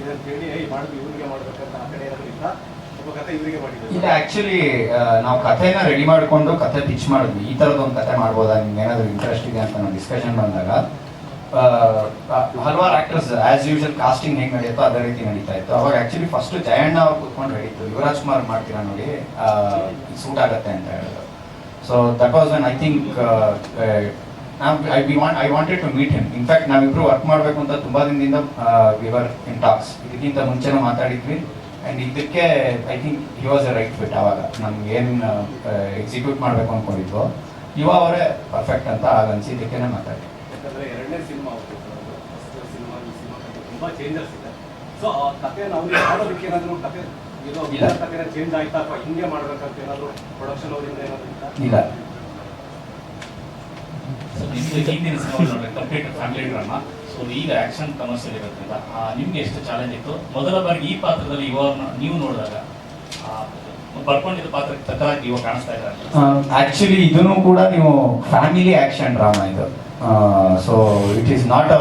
ಇದೆ ಸರ್ ಹೇಳಿ ಮಾಡಿದ್ರು ಇವರಿಗೆ ಈ ಆ ಕಡೆ ಮಾಡಿದ್ದ ಇಲ್ಲ ಆಕ್ಚುಲಿ ನಾವು ಕಥೆನ ರೆಡಿ ಮಾಡಿಕೊಂಡು ಕಥೆ ಪಿಚ್ ಮಾಡಿದ್ವಿ. ಈ ಥರದ ಒಂದು ಕಥೆ ಮಾಡ್ಬೋದಾ? ನಿಮ್ಗೆ ಏನಾದರೂ ಇಂಟ್ರೆಸ್ಟ್ ಇದೆ ಅಂತ ನಾವು ಡಿಸ್ಕಷನ್ ಬಂದಾಗ ಹಲವಾರು ಆಕ್ಟರ್ಸ್ ಆಸ್ ಯೂಶಲ್ ಕಾಸ್ಟಿಂಗ್ ಹೆಂಗ್ ನಡೆಯುತ್ತೋ ಅದೇ ರೀತಿ ನಡೀತಾ ಇತ್ತು. ಅವಾಗ ಆಕ್ಚುಲಿ ಫಸ್ಟ್ ಜಯಣ್ಣ ಅವ್ರು ಕೂತ್ಕೊಂಡು ಹೇಳಿತ್ತು ಯುವರಾಜ್ ಕುಮಾರ್ ಮಾಡ್ತೀರಾ ನೋಡಿ? ಸೂಟ್ ಆಗತ್ತೆ ಅಂತ ಹೇಳಿದ್ರು. So that was when I think I we want I wanted to meet him in fact ನಾವಿಬ್ರು ವರ್ಕ್ ಮಾಡಬೇಕು ಅಂತ ತುಂಬಾ ದಿನದಿಂದ ವಿವರ್ ಇನ್ ಟಾಕ್ಸ್ ಇದಕ್ಕಿಂತ ಮುಂಚೆನೂ ಮಾತಾಡಿದ್ವಿ. ಆ್ಯಂಡ್ ಇದಕ್ಕೆ I think he was a right fit ಆವಾಗ. ನಮ್ಗೆ ಏನು ಎಕ್ಸಿಕ್ಯೂಟ್ ಮಾಡಬೇಕು ಅಂದ್ಕೊಂಡಿದ್ವು ಯುವ ಅವರೇ ಪರ್ಫೆಕ್ಟ್ ಅಂತ ಆಗ ಅನಿಸಿದ್ದಕ್ಕೆ ಮಾತಾಡಿ. ಯಾಕಂದ್ರೆ ಎರಡನೇ ಸಿನಿಮಾ ಸಿನಿಮಾ ಈ ಸಿನಿಮಾ ತುಂಬಾ ಚೇಂಜಸ್ ಇದೆ ಸೊ ಆ ಕತೆ ನಾವು ಮಾಡೋದಕ್ಕೆ ಏನಾದರೂ ಕಥೆ ಏನೋ ಇಲ್ಲ. ಕಥೆನ ಚೇಂಜ್ ಆಯ್ತಾ ಅಥವಾ ಹಿಂಗೆ ಮಾಡ್ಬೇಕಂತ ಏನಾದರೂ ಪ್ರೊಡಕ್ಷನ್ ಅವರಿಂದ ಏನಾದರೂ? ಇಲ್ಲ. ಕಂಪ್ಲೀಟ್ ಫ್ಯಾಮಿಲಿ ಡ್ರಾಮಾ ಸೊ ಈಗ ಆಕ್ಷನ್ ಕಮರ್ಷಿಯಲ್ ಇರೋದ್ರಿಂದ ನಿಮಗೆ ಎಷ್ಟು ಚಾಲೆಂಜ್ ಇತ್ತು? ಮೊದಲ ಬಾರಿಗೆ ಈ ಪಾತ್ರದಲ್ಲಿ ಇವಾಗ ನೀವು ನೋಡಿದಾಗ ಪಾತ್ರಕ್ಕೆ ಇವಾಗ ಕಾಣಿಸ್ತಾ ಆಕ್ಚುಲಿ ಇದನ್ನು ಕೂಡ ನೀವು ಫ್ಯಾಮಿಲಿ ಆಕ್ಷನ್ ಡ್ರಾಮಾ ಇದು. ಸೊ ಇಟ್ ಈಸ್ ನಾಟ್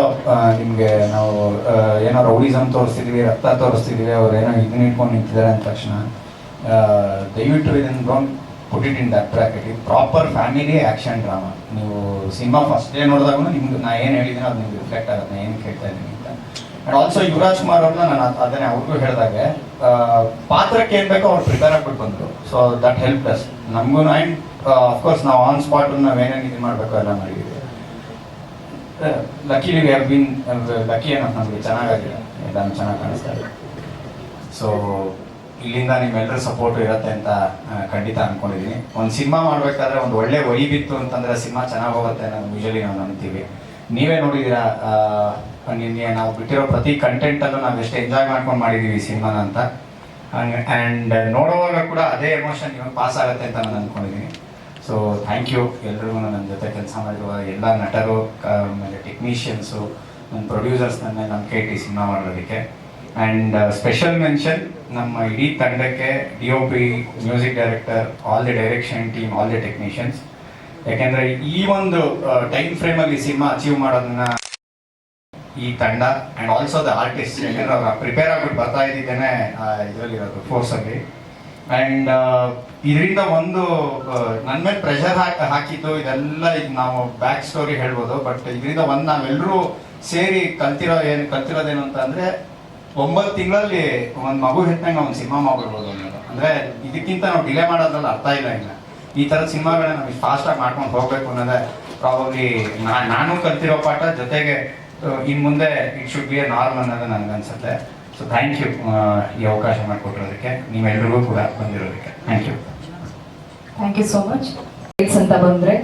ನಿಮಗೆ ನಾವು ಏನೋ ರೌಡಿಸಮ್ ತೋರಿಸ್ತಿದೀವಿ, ರಕ್ತ ತೋರಿಸ್ತಿದ್ವಿ, ಅವ್ರು ಏನೋ ಇದನ್ನ ಇಟ್ಕೊಂಡು ನಿಂತಿದ್ದಾರೆ ಅಂದ ತಕ್ಷಣ ದಯವಿಟ್ಟು ಇದನ್ನು don't put it in that bracket ಇದು ಪ್ರಾಪರ್ ಫ್ಯಾಮಿಲಿ ಆ್ಯಕ್ಷನ್ ಡ್ರಾಮಾ ನೀವು ಸಿನಿಮಾ ಫಸ್ಟ್ ಡೇ ನೋಡಿದಾಗ ನಿಮ್ಗೆ ನಾ ಏನು ಹೇಳಿದ್ದೀನಿ ಅದು ನಿಮ್ಗೆ ರಿಫ್ಲೆಕ್ಟ್ ಆಗುತ್ತೆ ಏನು ಕೇಳ್ತಾ ಇದ್ದೀನಿ ಅಂತ. ಆ್ಯಂಡ್ ಆಲ್ಸೋ ಯುವರಾಜ್ ಕುಮಾರ್ ಅವ್ರನ್ನ ನಾನು ಅದ್- ಅದನ್ನೇ ಅವ್ರಿಗೂ ಹೇಳಿದಾಗೆ ಪಾತ್ರಕ್ಕೆ ಏನು ಬೇಕೋ ಅವ್ರು ಪ್ರಿಪೇರ್ ಆಗ್ಬಿಟ್ಟು ಬಂದರು. ಸೊ ದಟ್ ಹೆಲ್ಪ್ ಅಸ್ ನಮಗೂ ಆ್ಯಂಡ್ ಅಫ್ಕೋರ್ಸ್ ನಾವು ಆನ್ ಸ್ಪಾಟ್ ನಾವು ಏನೇನು ಇದು ಮಾಡಬೇಕು ಎಲ್ಲ ಮಾಡಿದ್ದೀವಿ lucky we have been lucky ಅನ್ನೋದು ನಮಗೆ ಚೆನ್ನಾಗಾಗಿದೆ. ಎಲ್ಲ ಚೆನ್ನಾಗಿ ಕಾಣಿಸ್ತಾ ಇದೆ. ಸೊ ಇಲ್ಲಿಂದ ನಿಮ್ಮೆಲ್ಲರ ಸಪೋರ್ಟ್ ಇರುತ್ತೆ ಅಂತ ಖಂಡಿತ ಅನ್ಕೊಂಡಿದ್ದೀನಿ ಒಂದು ಸಿನಿಮಾ ಮಾಡಬೇಕಾದ್ರೆ ಒಂದು ಒಳ್ಳೆ ಒರಿ ಬಿತ್ತು ಅಂತಂದ್ರೆ ಸಿನಿಮಾ ಚೆನ್ನಾಗಿ ಹೋಗುತ್ತೆ ಅನ್ನೋದು ಯೂಶಲಿ ನಾವು ನಂಬ್ತೀವಿ. ನೀವೇ ನೋಡಿದ್ದೀರಾ ನಿನ್ನೆ ನಾವು ಬಿಟ್ಟಿರೋ ಪ್ರತಿ ಕಂಟೆಂಟಲ್ಲೂ ನಾವು ಎಷ್ಟು ಎಂಜಾಯ್ ಮಾಡ್ಕೊಂಡು ಮಾಡಿದ್ದೀವಿ ಸಿನಿಮಾನ ಅಂತ. ಆ್ಯಂಡ್ ನೋಡುವಾಗ ಕೂಡ ಅದೇ ಎಮೋಷನ್ ನಿಮಗೆ ಪಾಸ್ ಆಗುತ್ತೆ ಅಂತ ನಾನು ಅಂದ್ಕೊಂಡಿದ್ದೀನಿ ಸೊ ಥ್ಯಾಂಕ್ ಯು ಎಲ್ರಿಗೂ ನನ್ನ ಜೊತೆ ಕೆಲಸ ಮಾಡಿರುವ ಎಲ್ಲ ನಟರು ಆಮೇಲೆ ಟೆಕ್ನಿಷಿಯನ್ಸು ನನ್ನ ಪ್ರೊಡ್ಯೂಸರ್ಸ್ ನನ್ನ ಇಟ್ಟು ಈ ಸಿನಿಮಾ ಮಾಡೋದಕ್ಕೆ. ಆ್ಯಂಡ್ ಸ್ಪೆಷಲ್ ಮೆನ್ಷನ್ ನಮ್ಮ ಇಡೀ ತಂಡಕ್ಕೆ D O P music director all the direction team all the technicians ಯಾಕೆಂದರೆ ಈ ಒಂದು ಟೈಮ್ ಫ್ರೇಮಲ್ಲಿ ಸಿನಿಮಾ ಅಚೀವ್ ಮಾಡೋದನ್ನ ಈ ತಂಡ ಆ್ಯಂಡ್ ಆಲ್ಸೋ ದ ಆರ್ಟಿಸ್ಟ್ ಯಾಕೆಂದ್ರೆ ಅವ್ರು ಪ್ರಿಪೇರ್ ಆಗ್ಬಿಟ್ಟು ಬರ್ತಾ ಇದ್ದಿದ್ದೇನೆ ಇದರಲ್ಲಿರೋದು ಫೋರ್ಸಲ್ಲಿ ಆ್ಯಂಡ್ ಇದರಿಂದ ಒಂದು ನನ್ನ ಮೇಲೆ ಪ್ರೆಷರ್ ಹಾಕಿ ಹಾಕಿದ್ದು, ಇದೆಲ್ಲ ಇದು ನಾವು ಬ್ಯಾಕ್ ಸ್ಟೋರಿ ಹೇಳ್ಬೋದು ಬಟ್ ಇದರಿಂದ ಒಂದು ನಾವೆಲ್ಲರೂ ಸೇರಿ ಕಲ್ತಿರೋ ಏನು, ಕಲ್ತಿರೋದೇನು ಅಂತ ಅಂದರೆ ಒಂಬತ್ತು ತಿಂಗಳಲ್ಲಿ ಒಂದು ಮಗು ಹೆತ್ತಂಗೆ ಒಂದು ಸಿನಿಮಾ ಮಾಡ್ಬಿಡ್ಬೋದು ಅನ್ನೋದು. ಅಂದರೆ ಇದಕ್ಕಿಂತ ನಾವು ಡಿಲೇ ಮಾಡೋದ್ರಲ್ಲಿ ಅರ್ಥ ಇಲ್ಲ ಇಲ್ಲ ಈ ಥರದ ಸಿನಿಮಾಗಳನ್ನ ನಾವು ಫಾಸ್ಟಾಗಿ ಮಾಡ್ಕೊಂಡು ಹೋಗಬೇಕು ಅನ್ನೋದೇ ಪ್ರಾಬಬ್ಲಿ ನಾನು ಕಲ್ತಿರೋ ಪಾಠ. ಜೊತೆಗೆ ಇನ್ನು ಮುಂದೆ it should be a norm ಅನ್ನೋದು ನನಗನ್ಸುತ್ತೆ ಸೊ ಥ್ಯಾಂಕ್ ಯು ಈ ಅವಕಾಶ ಮಾಡಿಕೊಟ್ಟಿರೋದಕ್ಕೆ. ನೀವೆಲ್ರಿಗೂ ಕೂಡ ಬಂದಿರೋದಕ್ಕೆ. Thank you thank you so much ಅಂತ ಬಂದ್ರೆ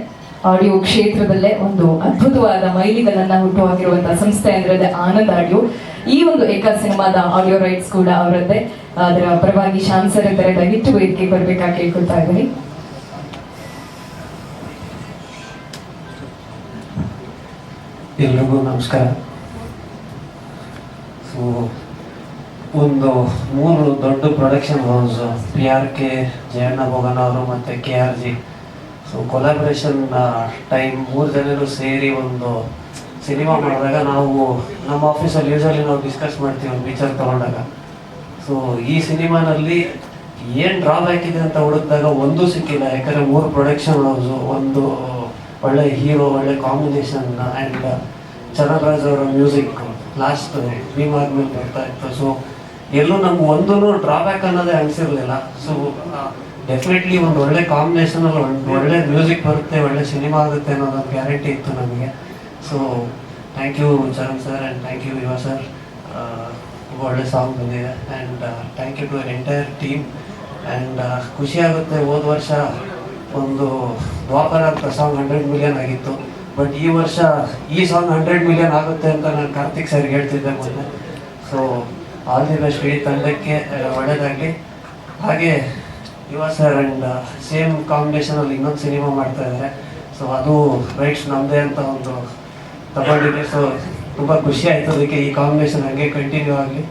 ಆಡಿಯೋ ಕ್ಷೇತ್ರದಲ್ಲೇ ಒಂದು ಅದ್ಭುತವಾದ ಮೈಲಿಗಲ್ಲನ್ನ ಹುಟ್ಟುಹಾಕಿರುವಂತಹ ಸಂಸ್ಥೆ ಅಂದ್ರೆ ಅದು ಆನಂದ್ ಆಡಿಯೋ ಈ ಒಂದು ಏಕ ಸಿನಿಮಾದ ಆಡಿಯೋ ರೈಟ್ಸ್ ಕೂಡ ಅವರದ್ದೇ. ಅದರ ಪರವಾಗಿ ಶ್ಯಾಮ್ ಸರ್ ಇದ್ದಾರೆ. ದಯವಿಟ್ಟು ವೇದಿಕೆ ಬರ್ಬೇಕಾಗಿ ಕೇಳ್ಕೊಳ್ತಾ ಇದ್ದೀನಿ. ಎಲ್ರಿಗೂ ನಮಸ್ಕಾರ. ಸೊ ಒಂದು ಮೂರು ದೊಡ್ಡ production house P R K Jayanna Bhogan ಅವರು ಮತ್ತು K R G so collaboration time ಮೂರು ಜನರು ಸೇರಿ ಒಂದು ಸಿನಿಮಾ ಮಾಡಿದಾಗ ನಾವು ನಮ್ಮ ಆಫೀಸಲ್ಲಿ ಯೂಶಲಿ ನಾವು ಡಿಸ್ಕಸ್ ಮಾಡ್ತೀವಿ ಒಂದು ಪಿಕ್ಚರ್ ತೊಗೊಂಡಾಗ. ಸೊ ಈ ಸಿನಿಮಾನಲ್ಲಿ ಏನು ಡ್ರಾಬ್ಯಾಕ್ ಇದೆ ಅಂತ ಹುಡುಕಿದಾಗ ಒಂದೂ ಸಿಕ್ಕಿಲ್ಲ. ಯಾಕಂದರೆ ಮೂರು ಪ್ರೊಡಕ್ಷನ್ ಹೌಸು ಒಂದು ಒಳ್ಳೆ ಹೀರೋ ಒಳ್ಳೆ ಕಾಂಬಿನೇಷನ್ ಆ್ಯಂಡ್ ಚರಣರಾಜ್ ಅವರ ಮ್ಯೂಸಿಕ್ ಲಾಸ್ಟ್ ಭೀಮ್ ಆದ್ಮೇಲೆ ಬರ್ತಾ ಇತ್ತು. ಸೊ ಎಲ್ಲೂ ನಮ್ಗೆ ಒಂದೂ ಡ್ರಾಬ್ಯಾಕ್ ಅನ್ನೋದೇ ಅನಿಸಿರಲಿಲ್ಲ ಸೊ ಡೆಫಿನೆಟ್ಲಿ ಒಂದು ಒಳ್ಳೆ ಕಾಂಬಿನೇಷನಲ್ಲಿ ಒಂದು ಒಳ್ಳೆ ಮ್ಯೂಸಿಕ್ ಬರುತ್ತೆ, ಒಳ್ಳೆ ಸಿನಿಮಾ ಆಗುತ್ತೆ ಅನ್ನೋದೊಂದು ಗ್ಯಾರಂಟಿ ಇತ್ತು ನಮಗೆ. So thank you Charan sir and thank you Yuva sir ಒಳ್ಳೆ ಸಾಂಗ್ ಬಂದಿದೆ and thank you to entire team and ಖುಷಿ ಆಗುತ್ತೆ, ಹೋದ ವರ್ಷ ಒಂದು ದ್ವಾಪರ ಅಂತ ಸಾಂಗ್ ಹಂಡ್ರೆಡ್ ಮಿಲಿಯನ್ ಆಗಿತ್ತು. ಬಟ್ ಈ ವರ್ಷ ಈ ಸಾಂಗ್ ಹಂಡ್ರೆಡ್ ಮಿಲಿಯನ್ ಆಗುತ್ತೆ ಅಂತ ನಾನು ಕಾರ್ತಿಕ್ ಸರ್ಗೆ ಹೇಳ್ತಿದ್ದೆ ಮೊನ್ನೆ. ಸೊ ಆಲ್ ದಿ ಬೆಸ್ಟ್ ಇಡೀ ತಂಡಕ್ಕೆ ಒಳ್ಳೇದಾಗಲಿ. ಹಾಗೆ ಯುವ ಸರ್ ಆ್ಯಂಡ್ ಸೇಮ್ ಕಾಂಬಿನೇಷನಲ್ಲಿ ಇನ್ನೊಂದು ಸಿನಿಮಾ ಮಾಡ್ತಾ ಇದ್ದಾರೆ ಸೊ ಅದು ರೈಟ್ಸ್ ನಮ್ಮದೇ ಅಂತ ಒಂದು ತಗೊಂಡಿದೆ ಸೊ ತುಂಬ ಖುಷಿ ಆಯಿತು ಅದಕ್ಕೆ ಈ ಕಾಂಬಿನೇಷನ್ ಹಾಗೆ ಕಂಟಿನ್ಯೂ ಆಗಲಿ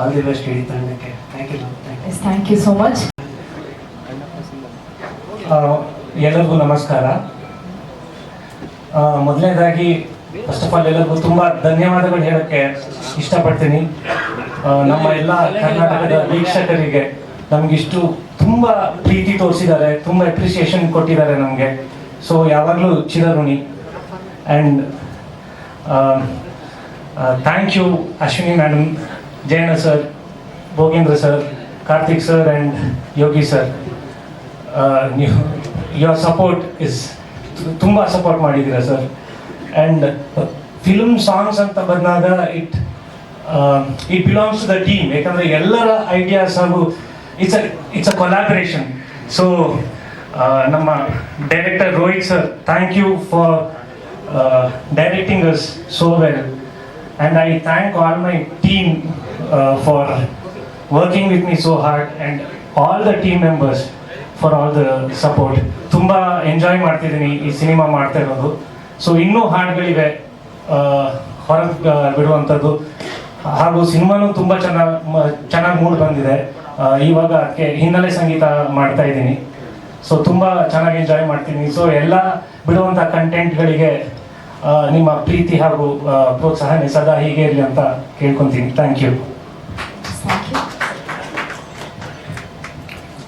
ಆಲ್ ದಿ ಬೆಸ್ಟ್ ಇಡೀ ತಂಡಕ್ಕೆ thank you thank you thank you so much ಎಲ್ಲರಿಗೂ ನಮಸ್ಕಾರ. ಮೊದಲನೇದಾಗಿ ಫಸ್ಟ್ ಆಫ್ ಆಲ್ ಎಲ್ಲರಿಗೂ ತುಂಬ ಧನ್ಯವಾದಗಳು ಹೇಳೋಕ್ಕೆ ಇಷ್ಟಪಡ್ತೀನಿ. ನಮ್ಮ ಎಲ್ಲ ಕರ್ನಾಟಕದ ವೀಕ್ಷಕರಿಗೆ ನಮಗಿಷ್ಟು ತುಂಬ ಪ್ರೀತಿ ತೋರಿಸಿದ್ದಾರೆ ತುಂಬ ಅಪ್ರಿಸಿಯೇಷನ್ ಕೊಟ್ಟಿದ್ದಾರೆ ನಮಗೆ. ಸೊ ಯಾವಾಗಲೂ ಚಿರಋಣಿ. And thank you Ashwini madam Jayanna sir Bhogendra sir Karthik sir and Yogi sir ನೀವು ಯುವರ್ ಸಪೋರ್ಟ್ ಇಸ್ ತುಂಬ ಸಪೋರ್ಟ್ ಮಾಡಿದ್ದೀರಾ ಸರ್ ಆ್ಯಂಡ್ ಫಿಲ್ಮ್ ಸಾಂಗ್ಸ್ ಅಂತ ಬಂದಾಗ it it belongs to the team ಯಾಕಂದರೆ ಎಲ್ಲರ ಐಡಿಯಾಸ್ ಹಾಗೂ it's a it's a collaboration so ನಮ್ಮ director Rohit sir thank you for directing us so well and I thank all my team for working with me so hard and all the team members for all the support ತುಂಬ enjoy ಮಾಡ್ತಿದ್ದೀನಿ ಈ cinema ಮಾಡ್ತಾ ಇರೋದು. So ಇನ್ನೂ ಹಾಡುಗಳಿವೆ ಹೊರಗೆ ಬಿಡುವಂಥದ್ದು ಹಾಗೂ ಸಿನಿಮಾನು ತುಂಬ ಚೆನ್ನಾಗಿ ಚೆನ್ನಾಗಿ ಮೂಡ್ ಬಂದಿದೆ. ಇವಾಗ ಅದಕ್ಕೆ ಹಿನ್ನೆಲೆ ಸಂಗೀತ ಮಾಡ್ತಾ ಇದ್ದೀನಿ. ಸೊ ತುಂಬ ಚೆನ್ನಾಗಿ ಎಂಜಾಯ್ ಮಾಡ್ತೀನಿ ಸೊ ಎಲ್ಲ ಬಿಡುವಂಥ ಕಂಟೆಂಟ್ಗಳಿಗೆ ನಿಮ್ಮ ಪ್ರೀತಿ ಹಾಗೂ ಪ್ರೋತ್ಸಾಹ ಪ್ರೋತ್ಸಾಹನೆ ಸದಾ ಹೀಗೆ ಇರಲಿ ಅಂತ ಕೇಳ್ಕೊತೀನಿ. ಥ್ಯಾಂಕ್ ಯು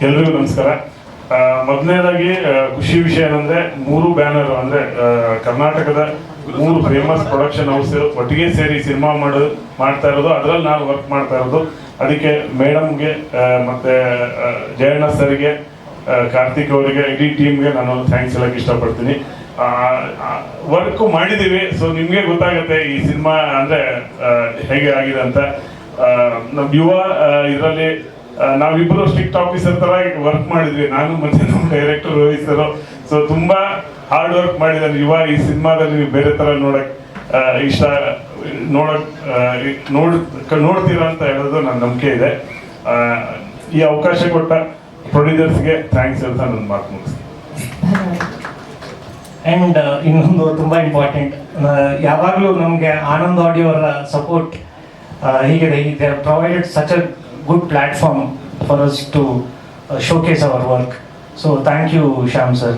ಎಲ್ರಿಗೂ ನಮಸ್ಕಾರ. ಮೊದಲನೇದಾಗಿ ಖುಷಿ ವಿಷಯ ಏನಂದ್ರೆ ಮೂರು ಬ್ಯಾನರ್ ಅಂದ್ರೆ ಕರ್ನಾಟಕದ ಮೂರು ಫೇಮಸ್ ಪ್ರೊಡಕ್ಷನ್ ಹೌಸ್ ಒಟ್ಟಿಗೆ ಸೇರಿ ಸಿನಿಮಾ ಮಾಡ ಮಾಡ್ತಾ ಇರೋದು ಅದರಲ್ಲಿ ನಾನು ವರ್ಕ್ ಮಾಡ್ತಾ ಇರೋದು. ಅದಕ್ಕೆ ಮೇಡಮ್ಗೆ ಮತ್ತೆ ಜಯಣ್ಣ ಸರ್ಗೆ ಕಾರ್ತಿಕ್ ಅವರಿಗೆ ಇಡೀ ಟೀಮ್ಗೆ ನಾನು ಥ್ಯಾಂಕ್ಸ್ ಹೇಳಕ್ ಇಷ್ಟಪಡ್ತೀನಿ. ವರ್ಕ್ ಮಾಡಿದ್ದೀವಿ ಸೊ ನಿಮಗೆ ಗೊತ್ತಾಗುತ್ತೆ ಈ ಸಿನಿಮಾ ಅಂದ್ರೆ ಹೇಗೆ ಆಗಿದೆ ಅಂತ. ನಮ್ಮ ನಮ್ ಯುವ ಇದರಲ್ಲಿ ನಾವಿಬ್ಬರು ಸ್ಟ್ರಿಕ್ಟ್ ಆಫೀಸರ್ ತರ ವರ್ಕ್ ಮಾಡಿದ್ವಿ. ನಾನು ಮತ್ತೆ ನಮ್ಮ ಡೈರೆಕ್ಟರ್ ರೋಹಿತ್ ಸರ್. ಸೊ ತುಂಬಾ ಹಾರ್ಡ್ ವರ್ಕ್ ಮಾಡಿದ್ದಾರೆ ಯುವ ಈ ಸಿನಿಮಾದಲ್ಲಿ ನೀವು ಬೇರೆ ತರ ನೋಡಕ್ ಇಷ್ಟ, ನೋಡಕ್ ನೋಡ್ ನೋಡ್ತೀರಾ ಅಂತ ಹೇಳೋದು ನನ್ನ ನಂಬಿಕೆ ಇದೆ. ಈ ಅವಕಾಶ ಕೊಟ್ಟ ಪ್ರೊಡ್ಯೂಸರ್ಸ್ಗೆ ಥ್ಯಾಂಕ್ಸ್ ಅಂತ ನನ್ನ ಮಾತು ಮುಗಿಸ್ತೀನಿ. ಆ್ಯಂಡ್ ಇನ್ನೊಂದು ತುಂಬ ಇಂಪಾರ್ಟೆಂಟ್ ಯಾವಾಗಲೂ ನಮಗೆ ಆನಂದ್ ಆಡಿಯೋ ಅವರ ಸಪೋರ್ಟ್ ಹೀಗಿದೆ they provided such a good platform for us to showcase our work so thank you Shyam sir